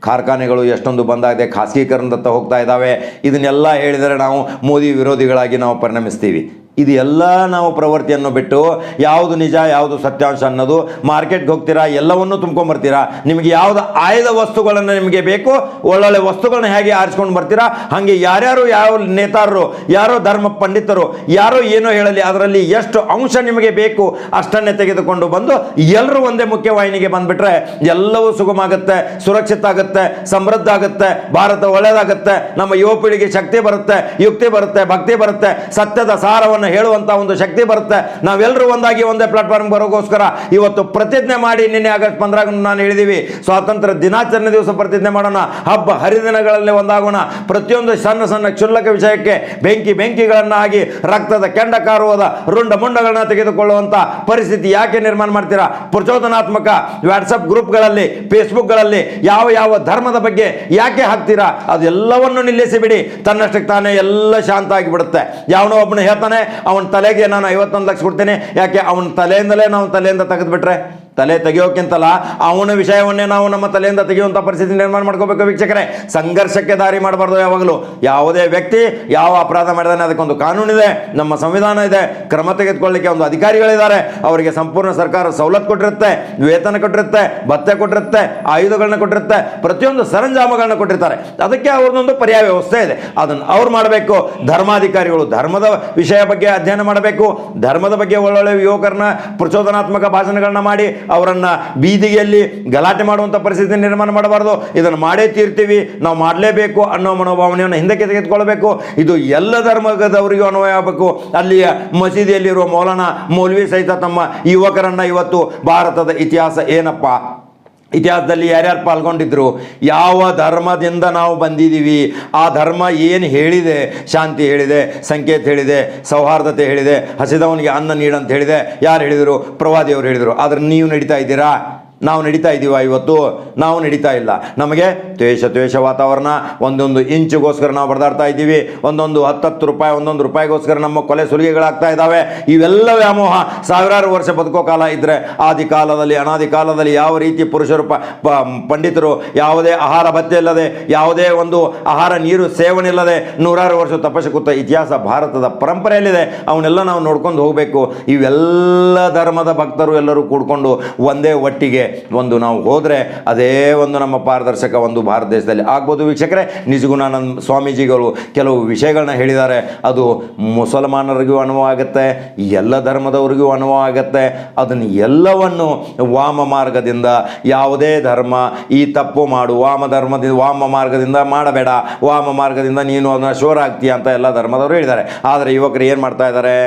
ಕಾರ್ಖಾನೆಗಳು ಎಷ್ಟೊಂದು ಬಂದಾಗಿದೆ ಖಾಸಗೀಕರಣದತ್ತ ಹೋಗ್ತಾ ಇದ್ದಾವೆ ಇದನ್ನೆಲ್ಲ ಹೇಳಿದರೆ ನಾವು ಮೋದಿ ವಿರೋಧಿಗಳಾಗಿ ನಾವು ಪರಿಣಮಿಸ್ತೀವಿ. ಇದು ಎಲ್ಲ ನಾವು ಪ್ರವೃತ್ತಿಯನ್ನು ಬಿಟ್ಟು ಯಾವುದು ನಿಜ, ಯಾವುದು ಸತ್ಯಾಂಶ ಅನ್ನೋದು ಮಾರ್ಕೆಟ್ಗೆ ಹೋಗ್ತೀರಾ, ಎಲ್ಲವನ್ನೂ ತುಂಬ್ಕೊಂಬರ್ತೀರಾ? ನಿಮಗೆ ಯಾವುದು ಆಯ್ದ ವಸ್ತುಗಳನ್ನು ನಿಮಗೆ ಬೇಕು, ಒಳ್ಳೊಳ್ಳೆ ವಸ್ತುಗಳನ್ನ ಹೇಗೆ ಆರಿಸ್ಕೊಂಡು ಬರ್ತೀರಾ? ಹಾಗೆ ಯಾರ್ಯಾರು ಯಾವ ನೇತಾರರು, ಯಾರೋ ಧರ್ಮ ಪಂಡಿತರು, ಯಾರೋ ಏನೋ ಹೇಳಲಿ, ಅದರಲ್ಲಿ ಎಷ್ಟು ಅಂಶ ನಿಮಗೆ ಬೇಕು ಅಷ್ಟನ್ನೇ ತೆಗೆದುಕೊಂಡು ಬಂದು ಎಲ್ಲರೂ ಒಂದೇ ಮುಖ್ಯವಾಹಿನಿಗೆ ಬಂದುಬಿಟ್ರೆ ಎಲ್ಲವೂ ಸುಗಮ ಆಗುತ್ತೆ ಸುರಕ್ಷಿತ ಆಗುತ್ತೆ ಸಮೃದ್ಧ ಆಗುತ್ತೆ ಭಾರತ ಒಳ್ಳೆಯದಾಗುತ್ತೆ ನಮ್ಮ ಯುವ ಪೀಳಿಗೆ ಶಕ್ತಿ ಬರುತ್ತೆ, ಯುಕ್ತಿ ಬರುತ್ತೆ, ಭಕ್ತಿ ಬರುತ್ತೆ, ಸತ್ಯದ ಸಾರವನ್ನು ಎಲ್ಲವನ್ನು ಹೇಳುವಂಥ ಒಂದು ಶಕ್ತಿ ಬರುತ್ತೆ. ನಾವೆಲ್ಲರೂ ಒಂದಾಗಿ ಒಂದೇ ಪ್ಲಾಟ್ಫಾರ್ಮ್ ಬರೋಕ್ಕೋಸ್ಕರ ಇವತ್ತು ಪ್ರತಿಜ್ಞೆ ಮಾಡಿ ನಿನ್ನೆ ಆಗಸ್ಟ್ ಪಂದ್ರಾಗ ನಾನು ಹೇಳಿದೀವಿ. ಸ್ವಾತಂತ್ರ್ಯ ದಿನಾಚರಣೆ ದಿವಸ ಪ್ರತಿಜ್ಞೆ ಮಾಡೋಣ. ಹಬ್ಬ ಹರಿದಿನಗಳಲ್ಲಿ ಒಂದಾಗೋಣ. ಪ್ರತಿಯೊಂದು ಸಣ್ಣ ಸಣ್ಣ ಕ್ಷುಲ್ಲಕ ವಿಷಯಕ್ಕೆ ಬೆಂಕಿ ಬೆಂಕಿಗಳನ್ನಾಗಿ, ರಕ್ತದ ಕೆಂಡ ಕಾರುವುದ ರುಂಡ ಮುಂಡಗಳನ್ನ ತೆಗೆದುಕೊಳ್ಳುವಂಥ ಪರಿಸ್ಥಿತಿ ಯಾಕೆ ನಿರ್ಮಾಣ ಮಾಡ್ತೀರಾ? ಪ್ರಚೋದನಾತ್ಮಕ ವಾಟ್ಸಪ್ ಗ್ರೂಪ್ಗಳಲ್ಲಿ ಫೇಸ್ಬುಕ್ಗಳಲ್ಲಿ ಯಾವ ಯಾವ ಧರ್ಮದ ಬಗ್ಗೆ ಯಾಕೆ ಹಾಕ್ತೀರಾ? ಅದೆಲ್ಲವನ್ನು ನಿಲ್ಲಿಸಿಬಿಡಿ. ತನ್ನಷ್ಟಕ್ಕೆ ತಾನೇ ಎಲ್ಲ ಶಾಂತ ಆಗಿಬಿಡುತ್ತೆ. ಯಾವನೋ ಒಬ್ಬನು ಹೇಳ್ತಾನೆ ಅವನ ತಲೆಗೆ ನಾನು ಐವತ್ತೊಂದು ಲಕ್ಷ ಕೊಡ್ತೇನೆ. ಯಾಕೆ? ಅವನ ತಲೆಯಿಂದಲೇ ನಾವು ತಲೆಯಿಂದ ತೆಗೆದುಬಿಟ್ರೆ. ತಲೆ ತೆಗೆಯೋಕ್ಕಿಂತಲ್ಲ ಅವನ ವಿಷಯವನ್ನೇ ನಾವು ನಮ್ಮ ತಲೆಯಿಂದ ತೆಗೆಯುವಂಥ ಪರಿಸ್ಥಿತಿ ನಿರ್ಮಾಣ ಮಾಡ್ಕೋಬೇಕು ವೀಕ್ಷಕರೇ. ಸಂಘರ್ಷಕ್ಕೆ ದಾರಿ ಮಾಡಬಾರ್ದು ಯಾವಾಗಲೂ. ಯಾವುದೇ ವ್ಯಕ್ತಿ ಯಾವ ಅಪರಾಧ ಮಾಡಿದಾನೆ ಅದಕ್ಕೊಂದು ಕಾನೂನಿದೆ ನಮ್ಮ ಸಂವಿಧಾನ ಇದೆ, ಕ್ರಮ ತೆಗೆದುಕೊಳ್ಳಿಕ್ಕೆ ಒಂದು ಅಧಿಕಾರಿಗಳಿದ್ದಾರೆ. ಅವರಿಗೆ ಸಂಪೂರ್ಣ ಸರ್ಕಾರ ಸವಲತ್ತು ಕೊಟ್ಟಿರುತ್ತೆ, ವೇತನ ಕೊಟ್ಟಿರುತ್ತೆ ಭತ್ತೆ ಕೊಟ್ಟಿರುತ್ತೆ, ಆಯುಧಗಳನ್ನ ಕೊಟ್ಟಿರುತ್ತೆ, ಪ್ರತಿಯೊಂದು ಸರಂಜಾಮಗಳನ್ನ ಕೊಟ್ಟಿರ್ತಾರೆ. ಅದಕ್ಕೆ ಅವ್ರದ್ದೊಂದು ಪರ್ಯಾಯ ವ್ಯವಸ್ಥೆ ಇದೆ. ಅದನ್ನು ಅವ್ರು ಮಾಡಬೇಕು. ಧರ್ಮಾಧಿಕಾರಿಗಳು ಧರ್ಮದ ವಿಷಯ ಬಗ್ಗೆ ಅಧ್ಯಯನ ಮಾಡಬೇಕು. ಧರ್ಮದ ಬಗ್ಗೆ ಒಳ್ಳೊಳ್ಳೆ ಯುವಕರನ್ನ ಪ್ರಚೋದನಾತ್ಮಕ ಭಾಷಣಗಳನ್ನ ಮಾಡಿ ಅವರನ್ನ ಬೀದಿಗೆಯಲ್ಲಿ ಗಲಾಟೆ ಮಾಡುವಂಥ ಪರಿಸ್ಥಿತಿ ನಿರ್ಮಾಣ ಮಾಡಬಾರ್ದು. ಇದನ್ನು ಮಾಡೇ ತೀರ್ತೀವಿ. ನಾವು ಮಾಡಲೇಬೇಕು ಅನ್ನೋ ಮನೋಭಾವನೆಯನ್ನು ಹಿಂದಕ್ಕೆ ತೆಗೆದುಕೊಳ್ಬೇಕು. ಇದು ಎಲ್ಲ ಧರ್ಮದವರಿಗೂ ಅನ್ವಯ ಆಗಬೇಕು. ಅಲ್ಲಿಯ ಮಸೀದಿಯಲ್ಲಿರುವ ಮೌಲಾನ ಮೌಲ್ವಿ ಸಹಿತ ತಮ್ಮ ಯುವಕರನ್ನ ಇವತ್ತು ಭಾರತದ ಇತಿಹಾಸ ಏನಪ್ಪ? ಇತಿಹಾಸದಲ್ಲಿ ಯಾರ್ಯಾರು ಪಾಲ್ಗೊಂಡಿದ್ರು, ಯಾವ ಧರ್ಮದಿಂದ ನಾವು ಬಂದಿದ್ದೀವಿ, ಆ ಧರ್ಮ ಏನು ಹೇಳಿದೆ, ಶಾಂತಿ ಹೇಳಿದೆ, ಸಂಕೇತ ಹೇಳಿದೆ, ಸೌಹಾರ್ದತೆ ಹೇಳಿದೆ, ಹಸಿದವನಿಗೆ ಅನ್ನ ನೀಡಂತ ಹೇಳಿದೆ, ಯಾರು ಹೇಳಿದರು? ಪ್ರವಾದಿಯವರು ಹೇಳಿದರು. ಆದರೆ ನೀವು ನಡೀತಾ ಇದ್ದೀರಾ? ನಾವು ನಡೀತಾ ಇದ್ದೀವ ಇವತ್ತು? ನಾವು ನಡೀತಾ ಇಲ್ಲ. ನಮಗೆ ದ್ವೇಷ ದ್ವೇಷ ವಾತಾವರಣ. ಒಂದೊಂದು ಇಂಚುಗೋಸ್ಕರ ನಾವು ಬಡದಾಡ್ತಾ ಇದ್ದೀವಿ. ಒಂದೊಂದು ಹತ್ತತ್ತು ರೂಪಾಯಿ, ಒಂದೊಂದು ರೂಪಾಯಿಗೋಸ್ಕರ ನಮ್ಮ ಕೊಲೆ ಸುಲಿಗೆಗಳಾಗ್ತಾ ಇದ್ದಾವೆ. ಇವೆಲ್ಲ ವ್ಯಾಮೋಹ ಸಾವಿರಾರು ವರ್ಷ ಬದುಕೋ ಕಾಲ ಇದ್ದರೆ ಆದಿ ಕಾಲದಲ್ಲಿ, ಅನಾದಿ ಕಾಲದಲ್ಲಿ ಯಾವ ರೀತಿ ಪುರುಷರು ಪಂಡಿತರು ಯಾವುದೇ ಆಹಾರ ಭತ್ತೆ ಇಲ್ಲದೆ, ಯಾವುದೇ ಒಂದು ಆಹಾರ ನೀರು ಸೇವನೆ ಇಲ್ಲದೆ ನೂರಾರು ವರ್ಷ ತಪಸ್ಸು ಕೂತ ಇತಿಹಾಸ ಭಾರತದ ಪರಂಪರೆಯಲ್ಲಿದೆ. ಅವನ್ನೆಲ್ಲ ನಾವು ನೋಡ್ಕೊಂಡು ಹೋಗಬೇಕು. ಇವೆಲ್ಲ ಧರ್ಮದ ಭಕ್ತರು ಎಲ್ಲರೂ ಕೂಡ್ಕೊಂಡು ಒಂದೇ ಒಟ್ಟಿಗೆ ಒಂದು ನಾವು ಹೋದರೆ ಅದೇ ಒಂದು ನಮ್ಮ ಪಾರದರ್ಶಕ ಒಂದು ಭಾರತ ದೇಶದಲ್ಲಿ ಆಗ್ಬೋದು. ವೀಕ್ಷಕರೇ ನಿಜಗುಣಾನಂದ ಸ್ವಾಮೀಜಿಗಳು ಕೆಲವು ವಿಷಯಗಳನ್ನ ಹೇಳಿದ್ದಾರೆ. ಅದು ಮುಸಲ್ಮಾನರಿಗೂ ಅನುಭವ ಆಗುತ್ತೆ, ಎಲ್ಲ ಧರ್ಮದವರಿಗೂ ಅನುಭವ ಆಗುತ್ತೆ. ಅದನ್ನು ಎಲ್ಲವನ್ನು ವಾಮ ಮಾರ್ಗದಿಂದ, ಯಾವುದೇ ಧರ್ಮ ಈ ತಪ್ಪು ಮಾಡು, ವಾಮ ಧರ್ಮದಿಂದ, ವಾಮ ಮಾರ್ಗದಿಂದ ಮಾಡಬೇಡ, ವಾಮ ಮಾರ್ಗದಿಂದ ನೀನು ಅದನ್ನ ಶೋರ್ ಆಗ್ತೀಯ ಅಂತ ಎಲ್ಲ ಧರ್ಮದವರು ಹೇಳಿದ್ದಾರೆ. ಆದರೆ ಯುವಕರು ಏನು ಮಾಡ್ತಾ ಇದ್ದಾರೆ?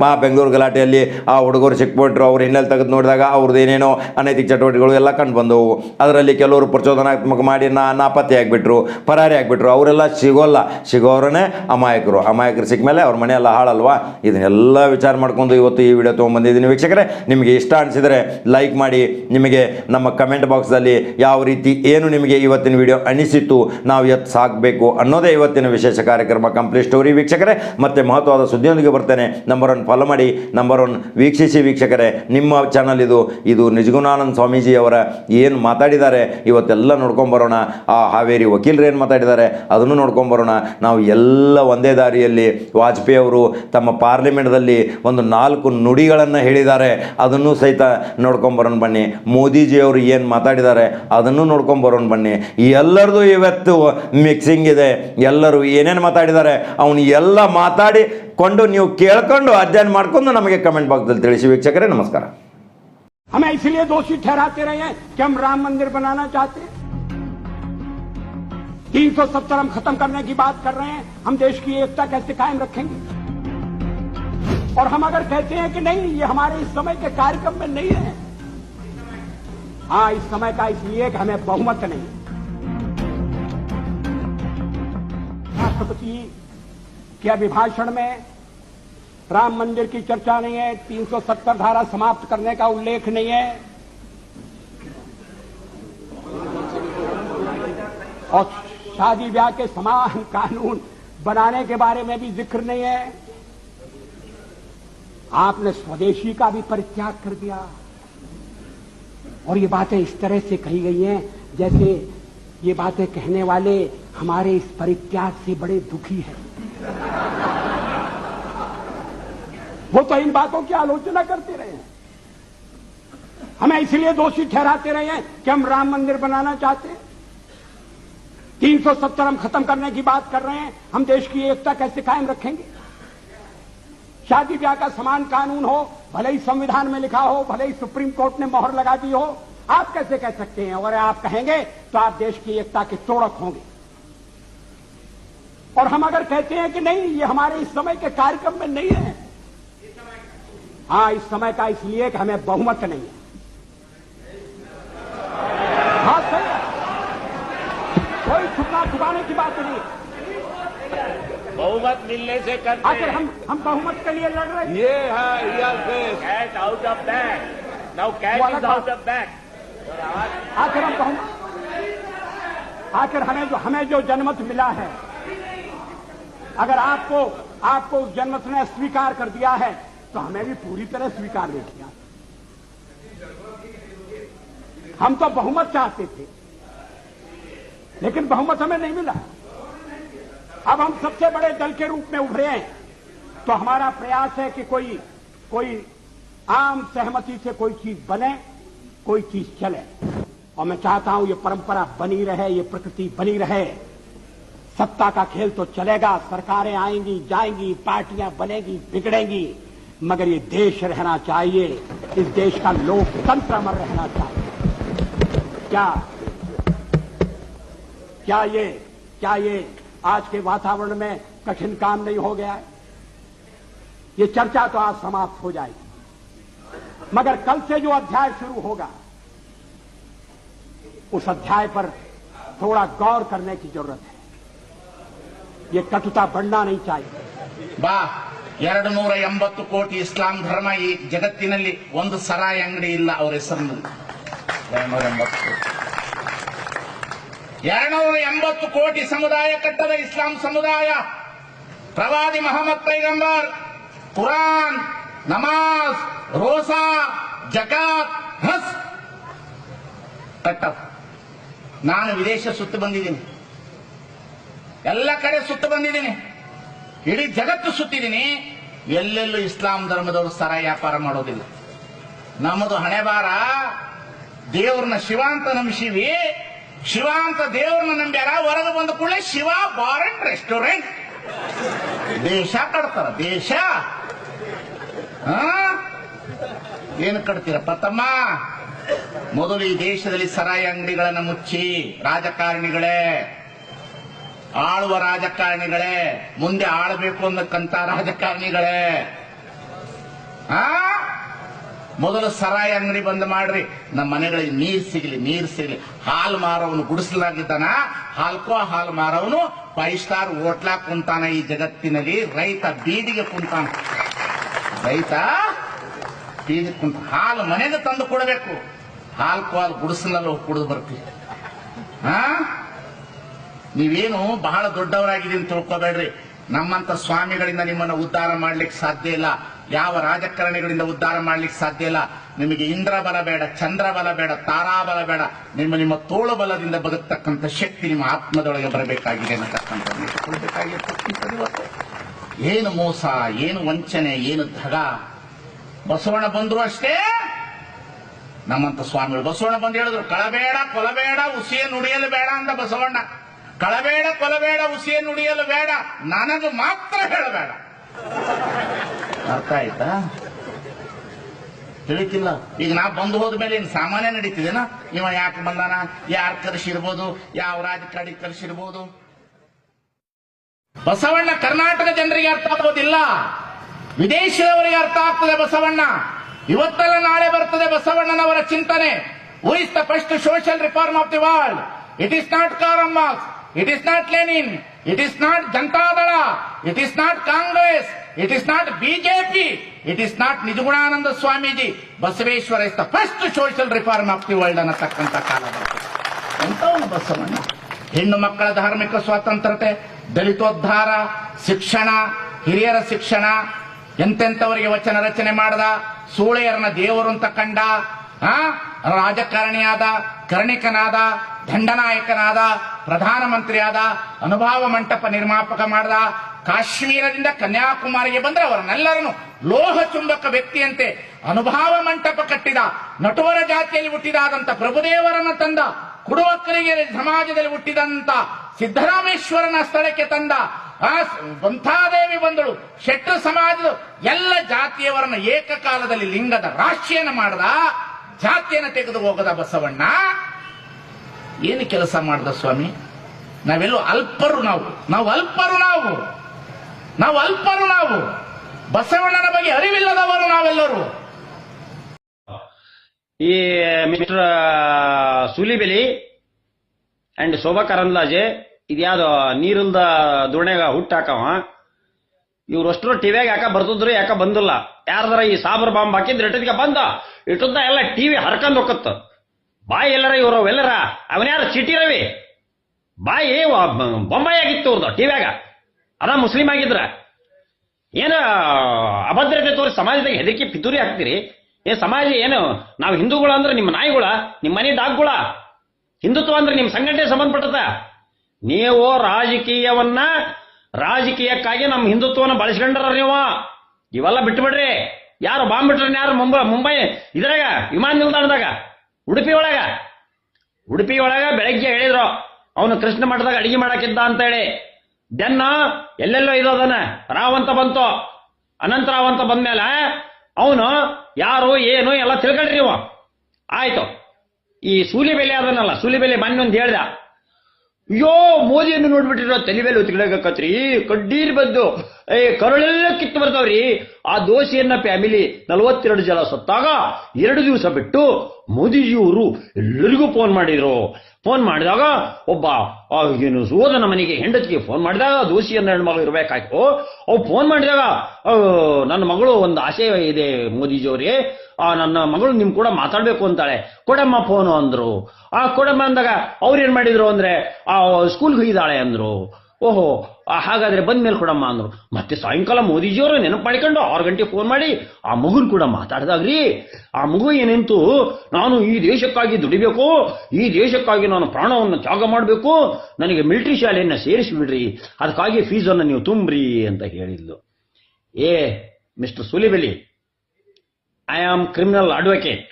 ಮಾ ಬೆಂಗಳೂರು ಗಲಾಟೆಯಲ್ಲಿ ಆ ಹುಡುಗರು ಸಿಕ್ಬಿಟ್ರು, ಅವ್ರು ಹಿನ್ನೆಲೆ ತೆಗೆದು ನೋಡಿದಾಗ ಅವ್ರದ್ದು ಏನೇನೋ ಅನೈತಿಕ ಚಟುವಟಿಕೆಗಳು ಎಲ್ಲ ಕಂಡು ಬಂದವು ಅದರಲ್ಲಿ ಕೆಲವರು ಪ್ರಚೋದನಾತ್ಮಕ ಮಾಡಿ ನಾ ನಾಪತ್ತೆ ಆಗಿಬಿಟ್ರು, ಪರಾರಿ ಆಗಿಬಿಟ್ರು. ಅವರೆಲ್ಲ ಸಿಗೋಲ್ಲ. ಸಿಗೋರನ್ನೇ ಅಮಾಯಕರು. ಅಮಾಯಕರು ಸಿಕ್ಕ ಮೇಲೆ ಅವ್ರ ಮನೆಯೆಲ್ಲ ಹಾಳಲ್ವಾ? ಇದನ್ನೆಲ್ಲ ವಿಚಾರ ಮಾಡ್ಕೊಂಡು ಇವತ್ತು ಈ ವಿಡಿಯೋ ತೊಗೊಂಬಂದಿದ್ದೀನಿ. ವೀಕ್ಷಕರೇ, ನಿಮಗೆ ಇಷ್ಟ ಅನಿಸಿದರೆ ಲೈಕ್ ಮಾಡಿ. ನಿಮಗೆ ನಮ್ಮ ಕಮೆಂಟ್ ಬಾಕ್ಸಲ್ಲಿ ಯಾವ ರೀತಿ, ಏನು ನಿಮಗೆ ಇವತ್ತಿನ ವಿಡಿಯೋ ಅನಿಸಿತ್ತು, ನಾವು ಎತ್ತು ಸಾಕಬೇಕು ಅನ್ನೋದೇ ಇವತ್ತಿನ ವಿಶೇಷ ಕಾರ್ಯಕ್ರಮ ಕಂಪ್ಲೀಟ್ ಸ್ಟೋರಿ. ವೀಕ್ಷಕರೇ, ಮತ್ತೆ ಮಹತ್ವದ ಸುದ್ದಿಯೊಂದಿಗೆ ಬರ್ತೇನೆ. ನಂಬರ್ ಒನ್ ಫಾಲೋ ಮಾಡಿ ನಂಬರ್ ಒನ್ ವೀಕ್ಷಿಸಿ ವೀಕ್ಷಕರೇ, ನಿಮ್ಮ ಚಾನಲ್ ಇದು ಇದು ನಿಜಗುಣಾನಂದ ಸ್ವಾಮೀಜಿಯವರ ಏನು ಮಾತಾಡಿದ್ದಾರೆ, ಇವತ್ತೆಲ್ಲ ನೋಡ್ಕೊಂಬರೋಣ ಆ ಹಾವೇರಿ ವಕೀಲರು ಏನು ಮಾತಾಡಿದ್ದಾರೆ, ಅದನ್ನು ನೋಡ್ಕೊಂಬರೋಣ ನಾವು ಎಲ್ಲ ಒಂದೇ ದಾರಿಯಲ್ಲಿ ವಾಜಪೇಯಿ ಅವರು ತಮ್ಮ ಪಾರ್ಲಿಮೆಂಟ್ದಲ್ಲಿ ಒಂದು ನಾಲ್ಕು ನುಡಿಗಳನ್ನು ಹೇಳಿದ್ದಾರೆ. ಅದನ್ನು ಸಹಿತ ನೋಡ್ಕೊಂಬರೋಣ ಬನ್ನಿ. ಮೋದಿಜಿಯವರು ಏನು ಮಾತಾಡಿದ್ದಾರೆ, ಅದನ್ನು ನೋಡ್ಕೊಂಬರೋಣ ಬನ್ನಿ. ಎಲ್ಲರದು ಇವತ್ತು ಮಿಕ್ಸಿಂಗ್ ಇದೆ. ಎಲ್ಲರೂ ಏನೇನು ಮಾತಾಡಿದ್ದಾರೆ, ಅವನು ಎಲ್ಲ ಮಾತಾಡಿ ಕೊಂಡು ನೀವು ಕೇಳ್ಕೊಂಡು ಅಧ್ಯಯನ ಮಾಡ್ಕೊಂಡು ನಮಗೆ ಕಮೆಂಟ್ ಬಾಕ್ಸಲ್ಲಿ ತಿಳಿಸಿ ವೀಕ್ಷಕರೇ ನಮಸ್ಕಾರ हमें इसलिए दोषी ठहराते रहे हैं कि हम राम मंदिर बनाना चाहते हैं तीन सौ सत्तर हम खत्म करने की बात कर रहे हैं हम देश की एकता कैसे कायम रखेंगे और हम अगर कहते हैं कि नहीं ये हमारे इस समय के कार्यक्रम में नहीं है हाँ इस समय का इसलिए कि हमें बहुमत नहीं राष्ट्रपति के अभिभाषण में राम मंदिर की चर्चा नहीं है? 370 धारा समाप्त करने का उल्लेख नहीं है। और शादी ब्याह के समान कानून बनाने के बारे में भी ज़िक्र नहीं है। आपने स्वदेशी का भी परित्याग कर दिया। और ये बातें इस तरह से कही गई हैं, जैसे ये बातें कहने वाले हमारे इस परित्याग से बड़े दुखी हैं। वो तो इन बातों की आलोचना करते रहे हैं। हमें इसलिए दोषी ठहराते रहे हैं कि हम राम मंदिर बनाना चाहते हैं। 370 हम खत्म करने की बात कर रहे हैं। हम देश की एकता कैसे कायम रखेंगे? शादी ब्याह का समान कानून हो, भले ही संविधान में लिखा हो, भले ही सुप्रीम कोर्ट ने मोहर लगा दी हो, आप कैसे कह सकते हैं? और आप कहेंगे तो आप देश की एकता के तोड़क होंगे। और हम अगर कहते हैं कि नहीं, ये हमारे इस समय के कार्यक्रम में नहीं है। हाँ इस समय का इसलिए कि हमें बहुमत नहीं है। हाँ सही है। कोई छुपा छुपाने की बात नहीं। बहुमत मिलने से कर आखिर हम हम बहुमत के लिए लड़ रहे हैं। ये है cash out of bag now is out of bag आखिर हम बहुमत आखिर हमें जो हमें जो जनमत मिला है अगर आपको आपको उस जनमत ने स्वीकार कर दिया है तो हमें भी पूरी तरह स्वीकार नहीं किया। हम तो बहुमत चाहते थे, लेकिन बहुमत हमें नहीं मिला। अब हम सबसे बड़े दल के रूप में उभरे हैं तो हमारा प्रयास है कि कोई कोई आम सहमति से कोई चीज़ बने, कोई चीज़ चले। और मैं चाहता हूँ ये परंपरा बनी रहे, ये प्रकृति बनी रहे। सत्ता का खेल तो चलेगा, सरकारें आएँगी, जाएँगी, पार्टियाँ बनेगी, बिगड़ेंगी। मगर ये देश रहना चाहिए। इस देश का लोकतंत्र अमर रहना चाहिए। क्या? क्या ये? क्या ये आज के वातावरण में कठिन काम नहीं हो गया है? ये चर्चा तो आज समाप्त हो जाएगी। मगर कल से जो अध्याय शुरू होगा, उस अध्याय पर थोड़ा गौर करने की ज़रूरत है। ये कटुता बढ़ना नहीं चाहिए। ಬಾ ಎರಡು ನೂರ ಎಂಬತ್ತು ಕೋಟಿ ಇಸ್ಲಾಂ ಧರ್ಮ ಈ ಜಗತ್ತಿನಲ್ಲಿ ಒಂದು ಸರಾಯಿ ಅಂಗಡಿ ಇಲ್ಲ ಅವರ ಹೆಸರಿನಲ್ಲಿ ಎರಡ್ನೂರ ಎಂಬತ್ತು ಕೋಟಿ. ಸಮುದಾಯ ಕಟ್ಟದ ಇಸ್ಲಾಂ ಸಮುದಾಯ. ಪ್ರವಾದಿ ಮೊಹಮ್ಮದ್ ಪೈಗಂಬರ್, ಕುರಾನ್, ನಮಾಜ್, ರೋಸಾ, ಜಕಾತ್ ಹಸ್ ಕಟ್ಟ ನಾನು ವಿದೇಶ ಸುತ್ತು ಬಂದಿದ್ದೀನಿ. ಎಲ್ಲ ಕಡೆ ಸುತ್ತು ಬಂದಿದ್ದೀನಿ. ಇಡೀ ಜಗತ್ತು ಸುತ್ತಿದ್ದೀನಿ. ಎಲ್ಲೆಲ್ಲೂ ಇಸ್ಲಾಂ ಧರ್ಮದವರು ಸರ ವ್ಯಾಪಾರ ಮಾಡೋದಿಲ್ಲ. ನಮ್ಮದು ಹಣೆ ಬಾರ ದೇವ್ರನ್ನ ಶಿವ ಅಂತ ನಂಬಿಸಿವಿ. ಶಿವ ಅಂತ ದೇವ್ರನ್ನ ನಂಬ್ಯಾರ, ಹೊರಗೆ ಬಂದ ಕೂಡಲೇ ಶಿವ ಬಾರ್ ಅಂಡ್ ರೆಸ್ಟೋರೆಂಟ್. ದೇಶ ಕಟ್ತಾರ, ದೇಶ? ಏನು ಕಟ್ತೀರಪ್ಪ ತಮ್ಮ? ಮೊದಲು ಈ ದೇಶದಲ್ಲಿ ಸರಾಯಿ ಅಂಗಡಿಗಳನ್ನ ಮುಚ್ಚಿ, ರಾಜಕಾರಣಿಗಳೇ. ಆಳುವ ರಾಜಕಾರಣಿಗಳೇ, ಮುಂದೆ ಆಳಬೇಕು ಅನ್ನಕ್ಕಂತ ರಾಜಕಾರಣಿಗಳೇ. ಆ? ಮೊದಲು ಸರಾಯಿ ಅಂಗಡಿ ಬಂದ್ ಮಾಡ್ರಿ. ನಮ್ಮ ಮನೆಗಳಿಗೆ ನೀರ್ ಸಿಗಲಿ ನೀರ್ ಸಿಗಲಿ. ಹಾಲು ಮಾರವನು ಗುಡಿಸಲಾಗಿದ್ದಾನ. ಹಾಲ್ಕೋ ಹಾಲು ಮಾರವನು ಫೈವ್ ಸ್ಟಾರ್ ಓಟ್ಲಾ ಕುಂತಾನ ಈ ಜಗತ್ತಿನಲ್ಲಿ. ರೈತ ಬೀದಿಗೆ ಕುಂತಾನ. ರೈತ ಬೀದಿಗೆ ಕುಂತ ಹಾಲು ಮನೆಗೆ ತಂದು ಕೊಡಬೇಕು. ಹಾಲ್ಕೋ ಹಾಲು ಗುಡಿಸಲಲ್ಲಿ ಕುಡಿದು ಬರ್ತೀವಿ. ಹಾ ನೀವೇನು ಬಹಳ ದೊಡ್ಡವರಾಗಿದ್ದೀನಿ ತಿಳ್ಕೊಬೇಡ್ರಿ. ನಮ್ಮಂತ ಸ್ವಾಮಿಗಳಿಂದ ನಿಮ್ಮನ್ನ ಉದ್ಧಾರ ಮಾಡ್ಲಿಕ್ಕೆ ಸಾಧ್ಯ ಇಲ್ಲ. ಯಾವ ರಾಜಕಾರಣಿಗಳಿಂದ ಉದ್ಧಾರ ಮಾಡ್ಲಿಕ್ಕೆ ಸಾಧ್ಯ ಇಲ್ಲ. ನಿಮಗೆ ಇಂದ್ರ ಬಲ ಬೇಡ, ಚಂದ್ರ ಬಲ ಬೇಡ, ತಾರಾ ಬಲ ಬೇಡ. ನಿಮ್ಮ ನಿಮ್ಮ ತೋಳು ಬಲದಿಂದ ಬದುಕ್ತಕ್ಕಂಥ ಶಕ್ತಿ ನಿಮ್ಮ ಆತ್ಮದೊಳಗೆ ಬರಬೇಕಾಗಿದೆ ಅನ್ನತಕ್ಕಂಥ ತಿಳ್ಕೊಳ್ಬೇಕಾಗಿರ್ತಕ್ಕಂಥದ್ದು ಇವತ್ತು. ಏನು ಮೋಸ, ಏನು ವಂಚನೆ, ಏನು ಧಗ? ಬಸವಣ್ಣ ಬಂದ್ರು ಅಷ್ಟೇ. ನಮ್ಮಂತ ಸ್ವಾಮಿಗಳು ಬಸವಣ್ಣ ಬಂದು ಹೇಳಿದ್ರು, ಕಳಬೇಡ, ಕೊಲಬೇಡ ಉಸಿಯ ನುಡಿಯಲು ಬೇಡ ಅಂತ ಬಸವಣ್ಣ. ಕಳಬೇಡ ಕೊಲಬೇಡ ಉಸಿಯನ್ನು ನುಡಿಯಲು ಬೇಡ ನನಗೆ ಮಾತ್ರ ಹೇಳಬೇಡ. ಅರ್ಥ ಆಯ್ತಾ? ತಿಳಿತಿಲ್ಲ ಈಗ ನಾ ಬಂದು ಹೋದ್ಮೇಲೆ ಏನು ಸಾಮಾನ್ಯ ನಡೀತಿದೇನ? ಇವ ಯಾಕೆ ಬಂದಾನ? ಯಾರು ಕರೆಸಿರ್ಬೋದು? ಯಾವ ರಾಜಕಾರಣಿ ಕರೆಸಿರ್ಬೋದು? ಬಸವಣ್ಣ ಕರ್ನಾಟಕ ಜನರಿಗೆ ಅರ್ಥ ಆಗೋದಿಲ್ಲ. ವಿದೇಶದವರಿಗೆ ಅರ್ಥ ಆಗ್ತದೆ ಬಸವಣ್ಣ. ಇವತ್ತೆಲ್ಲ ನಾಳೆ ಬರ್ತದೆ ಬಸವಣ್ಣನವರ ಚಿಂತನೆ. The first social reform of the world it is not ಕಾರನ್ marks it is not Lenin it is not Janata Dal it is not Congress it is not BJP it is not Nijagunananda Swamiji Basaveshwara is the first social reform of the world ಅನ್ನತಕ್ಕಂಥ ಕಾಲ ಎಂತ ಎಂತವನು ಬಸವಣ್ಣ. ಹೆಣ್ಣು ಮಕ್ಕಳ ಧಾರ್ಮಿಕ ಸ್ವಾತಂತ್ರ್ಯತೆ, ದಲಿತೋದ್ಧಾರ, ಶಿಕ್ಷಣ, ಹಿರಿಯರ ಶಿಕ್ಷಣ ಎಂತೆಂತವರಿಗೆ ವಚನ ರಚನೆ ಮಾಡದ, ಸೂಳೆಯರನ್ನ ದೇವರು ಅಂತ ಕಂಡ, ಆ, ರಾಜಕಾರಣಿಯಾದ, ಕರ್ಣಿಕನಾದ ದಂಡನಾಯಕನಾದ, ಪ್ರಧಾನಮಂತ್ರಿಯಾದ, ಅನುಭಾವ ಮಂಟಪ ನಿರ್ಮಾಪಕ ಮಾಡಿದ, ಕಾಶ್ಮೀರದಿಂದ ಕನ್ಯಾಕುಮಾರಿಗೆ ಬಂದ್ರೆ ಅವರನ್ನೆಲ್ಲರನ್ನು ಲೋಹ ಚುಂಬಕ ವ್ಯಕ್ತಿಯಂತೆ ಅನುಭಾವ ಮಂಟಪ ಕಟ್ಟಿದ ನಟುವರ ಜಾತಿಯಲ್ಲಿ ಹುಟ್ಟಿದಾದಂತ ಪ್ರಭುದೇವರನ್ನ ತಂದ, ಕುಡುವಕ್ಕರಿಗೆ ಸಮಾಜದಲ್ಲಿ ಹುಟ್ಟಿದಂತ ಸಿದ್ದರಾಮೇಶ್ವರನ ಸ್ಥಳಕ್ಕೆ ತಂದ, ಆ ಬಂದಳು. ಶೆಟ್ಟ ಸಮಾಜದ ಎಲ್ಲ ಜಾತಿಯವರನ್ನ ಏಕಕಾಲದಲ್ಲಿ ಲಿಂಗದ ರಾಶಿಯನ್ನು ಮಾಡದ, ಜಾತಿಯನ್ನು ತೆಗೆದು ಹೋಗದ ಬಸವಣ್ಣ. ಏನು ಕೆಲಸ ಮಾಡ್ದ ಸ್ವಾಮಿ? ನಾವೆಲ್ಲೋ ಅಲ್ಪರು ನಾವು. ನಾವು ಅಲ್ಪರು ನಾವು. ನಾವು ಅಲ್ಪರು ನಾವು. ಬಸವಣ್ಣನ ಬಗ್ಗೆ ಅರಿವಿಲ್ಲದವರು ನಾವೆಲ್ಲರೂ. ಈ ಮಿಸ್ಟರ್ ಸೂಲಿಬೆಲಿ ಅಂಡ್ ಶೋಭಾ ಕರಂದ್ಲಾಜೆ ಇದ್ಯಾವ್ದು ನೀರಿಲ್ದ ದುಣ್ಯಾಗ ಹುಟ್ಟಾಕವ ಇವ್ರು ಅಷ್ಟರು ಟಿವಿಯಾಗ ಯಾಕ ಬರ್ತಿದ್ರು, ಯಾಕ ಬಂದಿಲ್ಲ. ಯಾರ್ದಾರ ಈ ಸಾಬರ್ ಬಾಂಬ್ ಹಾಕಿದ್ರೆ ಇಟ್ಟದ್ಗೆ ಬಂದ. ಇಟ್ಟದ್ದ ಎಲ್ಲ ಟಿವಿ ಹರ್ಕೊಂಡು ಹೋಗತ್ತ ಬಾಯಿ ಎಲ್ಲರ ಇವರು, ಎಲ್ಲರ. ಅವನ್ಯಾರ ಚಿಟಿ ರವಿ. ಬಾಯಿ ಬೊಂಬಾಯಿ ಆಗಿತ್ತು ಅವ್ರದ್ದು ಟಿವ್ಯಾಗ. ಅದ ಮುಸ್ಲಿಂ ಆಗಿದ್ರ. ಏನ, ಅಭದ್ರತೆ ತೋರಿ ಸಮಾಜದಾಗ ಹೆದರಿಕೆ ಪಿತೂರಿ ಹಾಕ್ತೀರಿ? ಏ ಸಮಾಜ ಏನು, ನಾವು ಹಿಂದೂಗಳ ಅಂದ್ರೆ ನಿಮ್ಮ ನಾಯಿಗಳ, ನಿಮ್ಮ ಮನೆ ಡಾಗ್ಗಳ ಹಿಂದುತ್ವ ಅಂದ್ರೆ ನಿಮ್ಮ ಸಂಘಟನೆ ಸಂಬಂಧಪಟ್ಟದ. ನೀವು ರಾಜಕೀಯವನ್ನ, ರಾಜಕೀಯಕ್ಕಾಗಿ ನಮ್ಮ ಹಿಂದುತ್ವನ ಬಳಸ್ಕೊಂಡ್ರ ನೀವು. ಇವೆಲ್ಲ ಬಿಟ್ಬಿಡ್ರಿ. ಯಾರು ಬಾಂಬ್ ಬಿಟ್ರ ಯಾರು ಮುಂಬೈ ಮುಂಬೈ ಇದ್ರಾಗ, ವಿಮಾನ ನಿಲ್ದಾಣದಾಗ? ಉಡುಪಿ ಒಳಗ. ಉಡುಪಿ ಒಳಗ ಬೆಳಗ್ಗೆ ಹೇಳಿದ್ರು, ಅವನು ಕೃಷ್ಣ ಮಠದಾಗ ಅಡಿಗೆ ಮಾಡಕ್ಕಿದ್ದ ಅಂತ ಹೇಳಿ ದೆನ್ನ ಎಲ್ಲೆಲ್ಲೋ ಇರೋದನ ರಾವಂತ ಬಂತು. ಅನಂತ ರಾವಂತ ಬಂದ್ಮೇಲೆ ಅವನು ಯಾರು, ಏನು ಎಲ್ಲ ತಿಳ್ಕೊಳ್ರಿ ನೀವು. ಆಯ್ತು. ಈ ಸೂಲಿಬೆಲೆ ಅದನ್ನಲ್ಲ, ಸೂಲಿಬೆಲೆ ಮೊನ್ನೆ ಒಂದು ಹೇಳ್ದ. ಅಯ್ಯೋ, ಮೋದಿಯನ್ನು ನೋಡ್ಬಿಟ್ಟಿರೋ ತಲೆ ಮೇಲೆ ಒತ್ತಿಗಿಡಕತ್ರಿ ಕಡ್ಡೀರ್ ಬಂದು. ಏ, ಕರುಳೆಲ್ಲ ಕಿತ್ತು ಬರ್ತಾವ್ರಿ. ಆ ದೋಸೆಯನ್ನ ಫ್ಯಾಮಿಲಿ ನಲವತ್ತೆರಡು ಜನ ಸತ್ತಾಗ ಎರಡು ದಿವಸ ಬಿಟ್ಟು ಮೋದಿಜಿಯವರು ಎಲ್ಲರಿಗೂ ಫೋನ್ ಮಾಡಿದ್ರು. ಫೋನ್ ಮಾಡಿದಾಗ, ಒಬ್ಬ ಏನು ಸೋದನ ಮನೆಗೆ ಹೆಂಡತಿಗೆ ಫೋನ್ ಮಾಡಿದಾಗ ದೋಷಿಯನ್ನ ಹೆಣ್ಮಗಳು ಇರಬೇಕಾಯ್ತು. ಅವು ಫೋನ್ ಮಾಡಿದಾಗ ನನ್ನ ಮಗಳು ಒಂದು ಆಸೆ ಇದೆ ಮೋದಿಜಿಯವರಿಗೆ ಆ, ನನ್ನ ಮಗಳು ನಿಮ್ ಕೂಡ ಮಾತಾಡ್ಬೇಕು ಅಂತಾಳೆ. ಕೊಡಮ್ಮ ಫೋನು ಅಂದ್ರು. ಆ, ಕೊಡಮ್ಮ ಅಂದಾಗ, ಅವ್ರು ಮಾಡಿದ್ರು ಅಂದ್ರೆ, ಆ ಸ್ಕೂಲ್ಗೆ ಹೋಗಿದ್ದಾಳೆ ಅಂದ್ರು. ಓಹೋ ಹಾಗಾದ್ರೆ ಬಂದ್ಮೇಲೆ ಕೊಡಮ್ಮ ಅಂದ್ರು. ಮತ್ತೆ ಸಾಯಂಕಾಲ ಮೋದಿಜಿಯವರು ನೆನಪು ಮಾಡಿಕೊಂಡು ಆರು ಗಂಟೆ ಫೋನ್ ಮಾಡಿ, ಆ ಮಗುನ್ ಕೂಡ ಮಾತಾಡ್ದಾಗ್ರಿ. ಆ ಮಗು ಏನೆಂತು, ನಾನು ಈ ದೇಶಕ್ಕಾಗಿ ದುಡಿಬೇಕು, ಈ ದೇಶಕ್ಕಾಗಿ ನಾನು ಪ್ರಾಣವನ್ನು ತ್ಯಾಗ ಮಾಡಬೇಕು, ನನಗೆ ಮಿಲಿಟರಿ ಶಾಲೆಯನ್ನ ಸೇರಿಸಿಬಿಡ್ರಿ, ಅದಕ್ಕಾಗಿ ಫೀಸನ್ನು ನೀವು ತುಂಬ್ರಿ ಅಂತ ಹೇಳಿದ್ಲು. ಏ mister Sulibele I am criminal advocate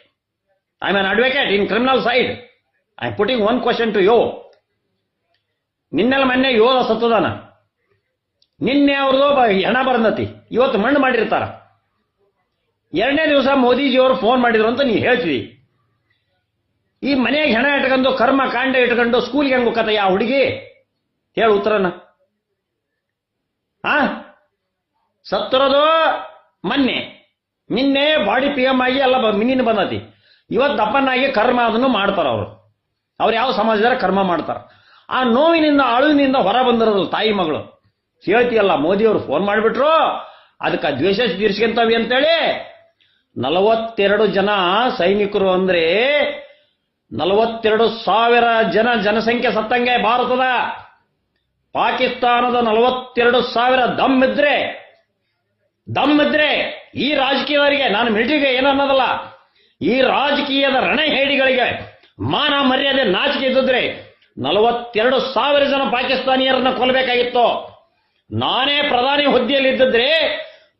I am an advocate in criminal side I putting one question to you. ನಿನ್ನೆಲ್ಲ ಮೊನ್ನೆ ಯೋಧ ಸತ್ತದಾನ. ನಿನ್ನೆ ಅವ್ರದ್ದು ಹೆಣ ಬರಂದತಿ. ಇವತ್ತು ಮಣ್ಣು ಮಾಡಿರ್ತಾರ. ಎರಡನೇ ದಿವಸ ಮೋದಿಜಿಯವರು ಫೋನ್ ಮಾಡಿದ್ರು ಅಂತ ನೀ ಹೇಳ್ತೀವಿ ಈ ಮನೆಗೆ ಹೆಣ ಇಟ್ಕೊಂಡು, ಕರ್ಮ ಕಾಂಡ ಇಟ್ಕೊಂಡು ಸ್ಕೂಲ್ಗೆ ಹೆಂಗ್ ಹೋಗತ್ತ ಯಾ ಹುಡುಗಿ? ಹೇಳು ಉತ್ತರನ. ಆ? ಸತ್ತಿರೋದು ಮೊನ್ನೆ. ನಿನ್ನೆ ಬಾಡಿ ಪಿ ಎಂ ಆಗಿ ಎಲ್ಲ ನಿನ್ನೆ ಬಂದತಿ. ಇವತ್ತು ದಪ್ಪನಾಗಿ ಕರ್ಮ ಅದನ್ನು ಮಾಡ್ತಾರ ಅವರು. ಅವ್ರು ಯಾವ ಸಮಾಜದಾರ ಕರ್ಮ ಮಾಡ್ತಾರ. ಆ ನೋವಿನಿಂದ, ಅಳುವಿನಿಂದ ಹೊರ ಬಂದಿರೋದು ತಾಯಿ ಮಗಳು. ಹೇಳ್ತೀಯಲ್ಲ ಮೋದಿ ಅವರು ಫೋನ್ ಮಾಡಿಬಿಟ್ರು. ಅದಕ್ಕೆ ದ್ವೇಷ ತೀರ್ಸ್ಕೊಂತವಿ ಅಂತೇಳಿ, ನಲವತ್ತೆರಡು ಜನ ಸೈನಿಕರು ಅಂದ್ರೆ ನಲವತ್ತೆರಡು ಸಾವಿರ ಜನ ಜನಸಂಖ್ಯೆ ಸತ್ತಂಗೆ ಭಾರತದ. ಪಾಕಿಸ್ತಾನದ ನಲವತ್ತೆರಡು ಸಾವಿರ ದಮ್ ಇದ್ರೆ ದಮ್ ಇದ್ರೆ ಈ ರಾಜಕೀಯದವರಿಗೆ ನಾನು ಮಿಲಿಟರಿಗೆ ಏನನ್ನೋದಲ್ಲ, ಈ ರಾಜಕೀಯದ ರಣಹೇಡಿಗಳಿಗೆ ಮಾನ ಮರ್ಯಾದೆ ನಾಚಿಕೆ ಇದ್ದಿದ್ರೆ ನಲವತ್ತೆರಡು ಸಾವಿರ ಜನ ಪಾಕಿಸ್ತಾನಿಯರನ್ನ ಕೊಲ್ಲಬೇಕಾಗಿತ್ತು. ನಾನೇ ಪ್ರಧಾನಿ ಹುದ್ದೆಯಲ್ಲಿ ಇದ್ದಿದ್ರೆ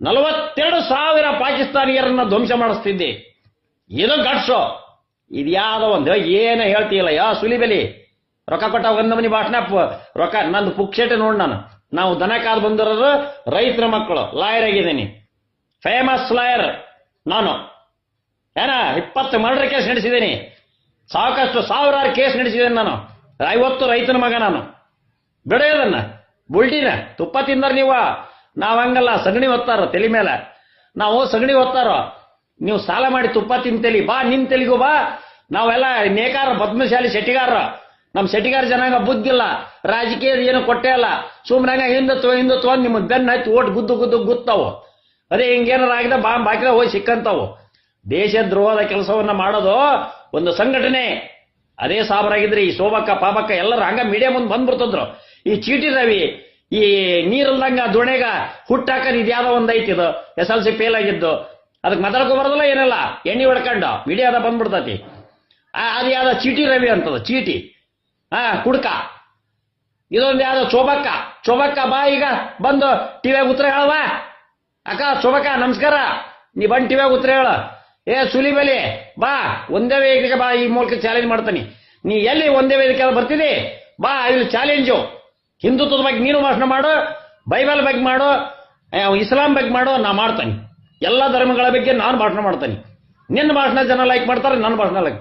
ನಲವತ್ತೆರಡು ಸಾವಿರ ಪಾಕಿಸ್ತಾನಿಯರನ್ನ ಧ್ವಂಸ ಮಾಡಿಸ್ತಿದ್ದೆ. ಇದು ಗಟ್ಸು ಇದ್ಯಾವುದೋ ಒಂದು, ಏನು ಹೇಳ್ತೀಯಲ್ಲ ಯಾ, ಸುಲಿಬೆಲಿ. ರೊಕ್ಕ ಕೊಟ್ಟ ಒಂದು ಮನಿ ಭಾಷಣ ರೊಕ್ಕ, ನಂದು ಪುಕ್ಷೇಟೆ ನೋಡ್ ನಾನು. ನಾವು ದನ ಕಾದು ಬಂದಿರೋದು ರೈತರ ಮಕ್ಕಳು, ಲಾಯರ್ ಆಗಿದ್ದೀನಿ. ಫೇಮಸ್ ಲಾಯರ್ ನಾನು. ಏನ, ಇಪ್ಪತ್ತು ಮರ್ಡರ್ ಕೇಸ್ ನಡೆಸಿದ್ದೀನಿ. ಸಾಕಷ್ಟು ಸಾವಿರಾರು ಕೇಸ್ ನಡೆಸಿದ್ದೀನಿ ನಾನು. ಐವತ್ತು ರೈತನ ಮಗ ನಾನು. ಬಿಡೋದನ್ನ ಬುಲ್ಟಿನ ತುಪ್ಪ ತಿಂದರ್ ನೀವು. ನಾವ್ ಹಂಗಲ್ಲ, ಸಗಣಿ ಹೊತ್ತಾರ ತಲೆ ಮೇಲೆ. ನಾವು ಸಗಣಿ ಹೊತ್ತಾರೋ, ನೀವು ಸಾಲ ಮಾಡಿ ತುಪ್ಪ ತಿಂತೇಲಿ ಬಾ, ನಿನ್ ತೆಲಿಗೂ ಬಾ. ನಾವೆಲ್ಲ ನೇಕಾರ, ಪದ್ಮಶಾಲಿ ಶೆಟ್ಟಿಗಾರ ನಮ್ ಶೆಟ್ಟಿಗಾರ ಜನಾಂಗ ಬುದ್ಧಿಲ್ಲ, ರಾಜಕೀಯದ ಏನು ಕೊಟ್ಟೇ ಅಲ್ಲ. ತೋ ಹಿಂದ ತೋ ನಿಮ್ಮ ಬೆನ್ನ ಹತ್ತಿ ಓಟ್ ಗುದ್ದು ಗುದ್ದು ಗುತ್ತಾವು. ಅದೇ ಹಿಂಗೇನಾರ ಆಗಿದ ಬಾಂಬ್ ಹಾಕಿದ ಹೋಗಿ ಸಿಕ್ಕಂತಾವು. ದೇಶ ದ್ರೋಹದ ಕೆಲಸವನ್ನ ಮಾಡೋದು ಒಂದು ಸಂಘಟನೆ. ಅದೇ ಸಾಬರಾಗಿದ್ರೆ ಈ ಶೋಭಕ್ಕ, ಪಾಪಕ್ಕ ಎಲ್ಲರೂ ಹಂಗ ಮೀಡಿಯಾ ಮುಂದೆ ಬಂದ್ಬಿಡ್ತಿದ್ರು. ಈ ಚೀಟಿ ರವಿ, ಈ ನೀರಿಲ್ದಂಗ ದೊಣೆಗ ಹುಟ್ಟಾಕದ್ ಇದ್ಯಾವ ಒಂದೈತಿ ಇದು. ಎಸ್ ಎಲ್ ಸಿ ಫೇಲ್ ಆಗಿದ್ದು. ಅದಕ್ಕೆ ಮಾತಾಡ್ಕೊ ಬರೋದಿಲ್ಲ ಏನಿಲ್ಲ. ಎಣ್ಣೆ ಹೊಡ್ಕೊಂಡು. ಮೀಡಿಯಾದ ಬಂದ್ಬಿಡ್ತತಿ. ಅದು ಯಾವ್ದೋ ಚೀಟಿ ರವಿ ಅಂತದ, ಚೀಟಿ. ಹಾ ಕುಡ್ಕ. ಇದೊಂದು ಯಾವ್ದೋ ಚೋಬಕ್ಕ ಚೋಬಕ್ಕ ಬಾ ಈಗ, ಬಂದು ಟಿವಿಯಾಗ ಉತ್ತರ ಹೇಳವಾ ಅಕ್ಕ, ಶೋಭಕ್ಕ, ನಮಸ್ಕಾರ. ನೀ ಬಂದು ಟಿವಿಯಾಗ ಉತ್ತರ ಹೇಳ. ಏ ಸುಲಿಬಲಿ ಬಾ, ಒಂದೇ ವೇದಿಕೆ ಬಾ, ಈ ಮೂಲಕ ಚಾಲೆಂಜ್ ಮಾಡ್ತಾನೆ. ನೀ ಎಲ್ಲಿ ಒಂದೇ ವೇದಿಕೆ ಬರ್ತಿದಿ ಬಾ ಇಲ್ಲಿ ಚಾಲೆಂಜು ಹಿಂದುತ್ವದ ಬಗ್ಗೆ ನೀನು ಭಾಷಣ ಮಾಡು, ಬೈಬಲ್ ಬಗ್ಗೆ ಮಾಡು ಇಸ್ಲಾಂ ಬಗ್ಗೆ ಮಾಡು, ನಾ ಮಾಡ್ತಾನೆ. ಎಲ್ಲ ಧರ್ಮಗಳ ಬಗ್ಗೆ ನಾನು ಭಾಷಣ ಮಾಡ್ತಾನೆ. ನಿನ್ನ ಭಾಷಣ ಜನ ಲೈಕ್ ಮಾಡ್ತಾರೆ, ನನ್ನ ಭಾಷಣ ಲೈಕ್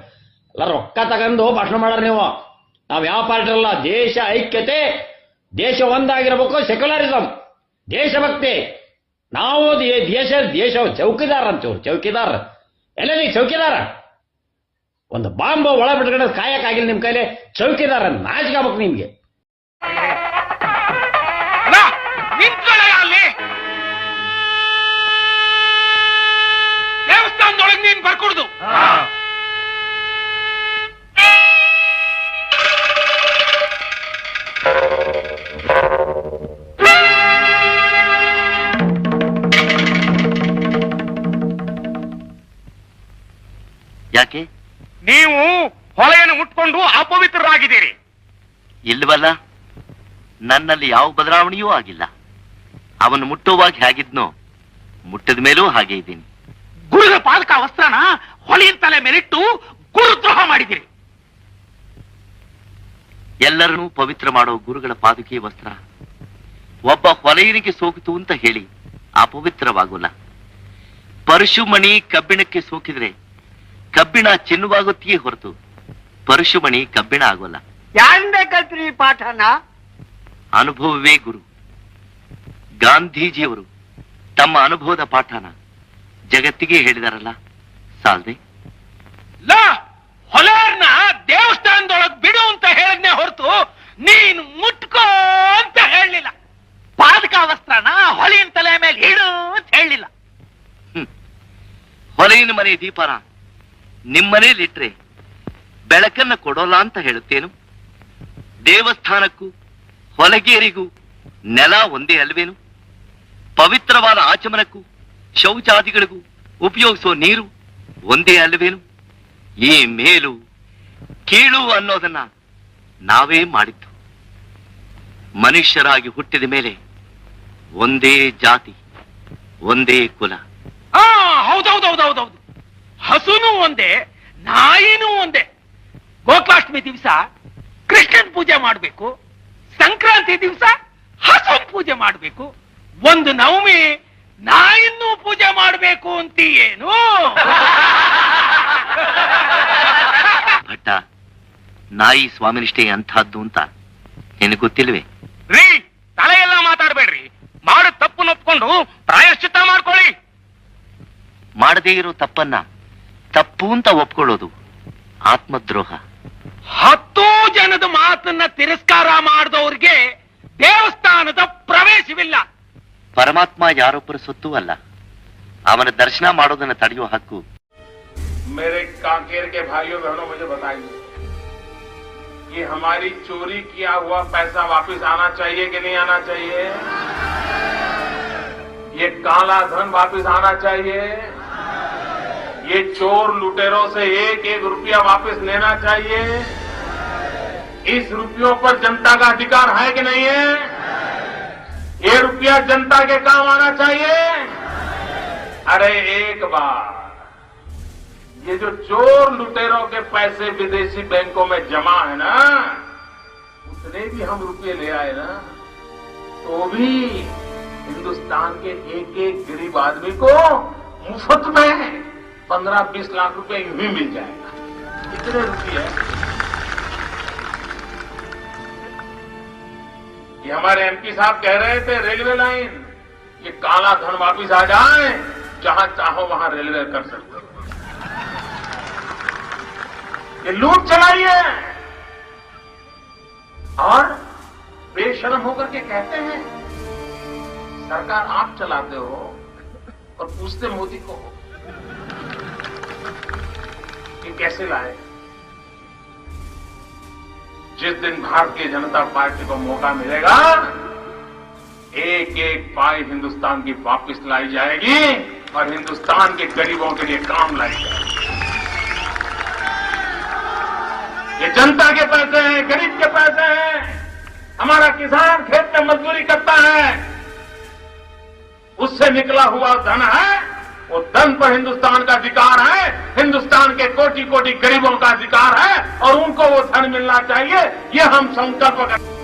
ಎಲ್ಲ ರೊಕ್ಕ ತಗೊಂಡು ಭಾಷಣ ಮಾಡಾರ ನೀವು. ನಾವು ಯಾವ ಪಾರ್ಟಿ ಅಲ್ಲ ದೇಶ ಐಕ್ಯತೆ, ದೇಶ ಒಂದಾಗಿರ್ಬೇಕು ಸೆಕ್ಯುಲರಿಸಂ ದೇಶಭಕ್ತಿ. ನಾವು ದೇಶ ದೇಶ ಚೌಕಿದಾರ ಅಂತೇವ್ರು ಚೌಕಿದಾರ. ಎಲ್ಲ ನೀ ಚೌಕಿದಾರ? ಒಂದು ಬಾಂಬ್ ಒಳ ಬಿಟ್ಕೊಂಡು ಕಾಯಕ್ಕಾಗಿಲ್ಲ ನಿಮ್ ಕೈಲಿ. ಚೌಕಿದಾರ ನಾಚಿಕಾಗ್ಬೇಕು ನಿಮ್ಗೆ. ದೇವಸ್ಥಾನದೊಳಗೆ ನೀನ್ ಬರ್ಕೊಡ್ದು. ಯಾಕೆ? ನೀವು ಹೊಳೆಯನ್ನು ಮುಟ್ಕೊಂಡು ಅಪವಿತ್ರರಾಗಿದ್ದೀರಿ. ಇಲ್ವಲ್ಲ ನನ್ನಲ್ಲಿ ಯಾವ ಬದಲಾವಣೆಯೂ ಆಗಿಲ್ಲ. ಅವನು ಮುಟ್ಟುವಾಗ ಹೇಗಿದ್ನೋ ಮುಟ್ಟದ ಮೇಲೂ ಹಾಗೆ ಇದ್ದೀನಿ. ಗುರುಗಳ ಪಾದಕ ವಸ್ತ್ರನ ಹೊಳೆಯ ತಲೆ ಮೇಲಿಟ್ಟು ಗುರುದ್ರೋಹ ಮಾಡಿದಿರಿ ಎಲ್ಲರನ್ನೂ ಪವಿತ್ರ ಮಾಡೋ ಗುರುಗಳ ಪಾದುಕೆ ವಸ್ತ್ರ. ಒಬ್ಬ ಹೊಲೆಯನಿಗೆ ಸೋಕಿತು ಅಂತ ಹೇಳಿ ಅಪವಿತ್ರವಾಗೋಲ್ಲ. ಪರಶುಮಣಿ ಕಬ್ಬಿಣಕ್ಕೆ ಸೋಕಿದ್ರೆ ಕಬ್ಬಿಣ ಚಿನ್ನವಾಗುತ್ತೆಯೇ ಹೊರತು ಪರಶುಮಣಿ ಕಬ್ಬಿಣ ಆಗೋಲ್ಲ. ಯಾರಿಂದ ಕಲ್ತ್ರಿ ಈ ಪಾಠನ? ಅನುಭವವೇ ಗುರು. ಗಾಂಧೀಜಿಯವರು ತಮ್ಮ ಅನುಭವದ ಪಾಠನ ಜಗತ್ತಿಗೆ ಹೇಳಿದಾರಲ್ಲ ಸಾಲ್ದೆ ಲ ಹೊಲಾರ್ನ ದೇವಸ್ಥಾನದೊಳಗ್ ಬಿಡು ಅಂತ ಹೇಳಿದ್ನೆ ಹೊರತು ನೀನು ಮುಟ್ಕೋ ಅಂತ ಹೇಳಲಿಲ್ಲ. ಪಾದಕ ವಸ್ತ್ರನ ಹೊಲಿನ ತಲೆ ಮೇಲೆ ಇಡು ಅಂತ ಹೇಳಲಿಲ್ಲ. ಹೊಲೆಯಿನ ಮನೆ ದೀಪನ ನಿಮ್ಮನೇಲಿಟ್ರೆ ಬೆಳಕನ್ನ ಕೊಡೋಲ್ಲ ಅಂತ ಹೇಳುತ್ತೇನು? ದೇವಸ್ಥಾನಕ್ಕೂ ಹೊಲಗೇರಿಗೂ ನೆಲ ಒಂದೇ ಅಲ್ವೇನು? ಪವಿತ್ರವಾದ ಆಚಮನಕ್ಕೂ ಶೌಚಾದಿಗಳಿಗೂ ಉಪಯೋಗಿಸೋ ನೀರು ಒಂದೇ ಅಲ್ವೇನು? ಈ ಮೇಲು ಕೀಳು ಅನ್ನೋದನ್ನ ನಾವೇ ಮಾಡಿದ್ದು. ಮನುಷ್ಯರಾಗಿ ಹುಟ್ಟಿದ ಮೇಲೆ ಒಂದೇ ಜಾತಿ, ಒಂದೇ ಕುಲ. ಹೌದೌದೌದೌದೌದು. ಹಸುನು ಒಂದೇ ನಾಯಿನೂ ಒಂದೇ. ಗೋಕುಲಾಷ್ಟಮಿ ದಿವಸ ಕೃಷ್ಣನ್ ಪೂಜೆ ಮಾಡಬೇಕು ಸಂಕ್ರಾಂತಿ ದಿವಸ ಹಸುನ್ ಪೂಜೆ ಮಾಡಬೇಕು. ಒಂದು ನವಮಿ ನಾಯಿನ್ನೂ ಪೂಜೆ ಮಾಡಬೇಕು ಅಂತೀಯೇನು? ಭಟ್ಟ ನಾಯಿ ಸ್ವಾಮಿನಿಷ್ಠೆ ಅಂಥದ್ದು ಅಂತ ನಿನಗೆ ಗೊತ್ತಿಲ್ವೇ? ರೀ ತಲೆ ಎಲ್ಲ ಮಾತಾಡ್ಬೇಡ್ರಿ. ಮಾಡೋ ತಪ್ಪು ಒಪ್ಕೊಂಡು ಪ್ರಾಯಶ್ಚಿತ್ತ ಮಾಡ್ಕೊಳ್ಳಿ. ಮಾಡದೇ ಇರೋ ತಪ್ಪನ್ನ ತಪ್ಪು ಅಂತ ಒಪ್ಕೊಳ್ಳೋದು ಆತ್ಮದ್ರೋಹ ಹತ್ತು ಜನದ ಮಾತನ್ನ ತಿರಸ್ಕಾರ ಮಾಡಿದವ್ರಿಗೆ ದೇವಸ್ಥಾನದ ಪ್ರವೇಶವಿಲ್ಲ ಪರಮಾತ್ಮ ಯಾರೊಬ್ಬರ ಸೊತ್ತೂ ಅಲ್ಲ ಅವನ ದರ್ಶನ ಮಾಡೋದನ್ನ ತಡೆಯೋ ಹಕ್ಕು मेरे कांकेर के भाइयों बहनों मुझे बताइए ये हमारी चोरी किया हुआ पैसा वापस आना चाहिए कि नहीं आना चाहिए ये काला धन वापस आना चाहिए ये चोर लुटेरों से एक एक रुपया वापस लेना चाहिए। इस रुपयों पर जनता का अधिकार है कि नहीं है? ये रुपया जनता के काम आना चाहिए। अरे एक बार, ये जो चोर लुटेरों के पैसे विदेशी बैंकों में जमा है ना, उतने भी हम रुपये ले आए ना तो भी हिंदुस्तान के एक एक गरीब आदमी को मुफ़्त में। पंद्रह बीस लाख रुपए यूँ ही मिल जाएगा। कितने रुपये ये हमारे एमपी साहब कह रहे थे, रेलवे लाइन, ये काला धन वापिस आ जाए, जहाँ चाहो वहाँ रेलवे कर सकते हो। ये लूट चलाई है। और बेशरम होकर के कहते हैं, सरकार आप चलाते हो और पूछते मोदी को हो कैसे लाए? जिस दिन भारतीय जनता पार्टी को मौका मिलेगा एक एक पाई हिंदुस्तान की वापस लाई जाएगी और हिंदुस्तान के गरीबों के लिए काम लाई जाएगी। ये जनता के पैसे हैं, गरीब के पैसे हैं। हमारा किसान खेत में मजदूरी करता है। उससे निकला हुआ धन है वो धन पर हिंदुस्तान का अधिकार है, हिंदुस्तान के कोटि कोटि गरीबों का अधिकार है, और उनको वो धन मिलना चाहिए, ये हम संकल्प कर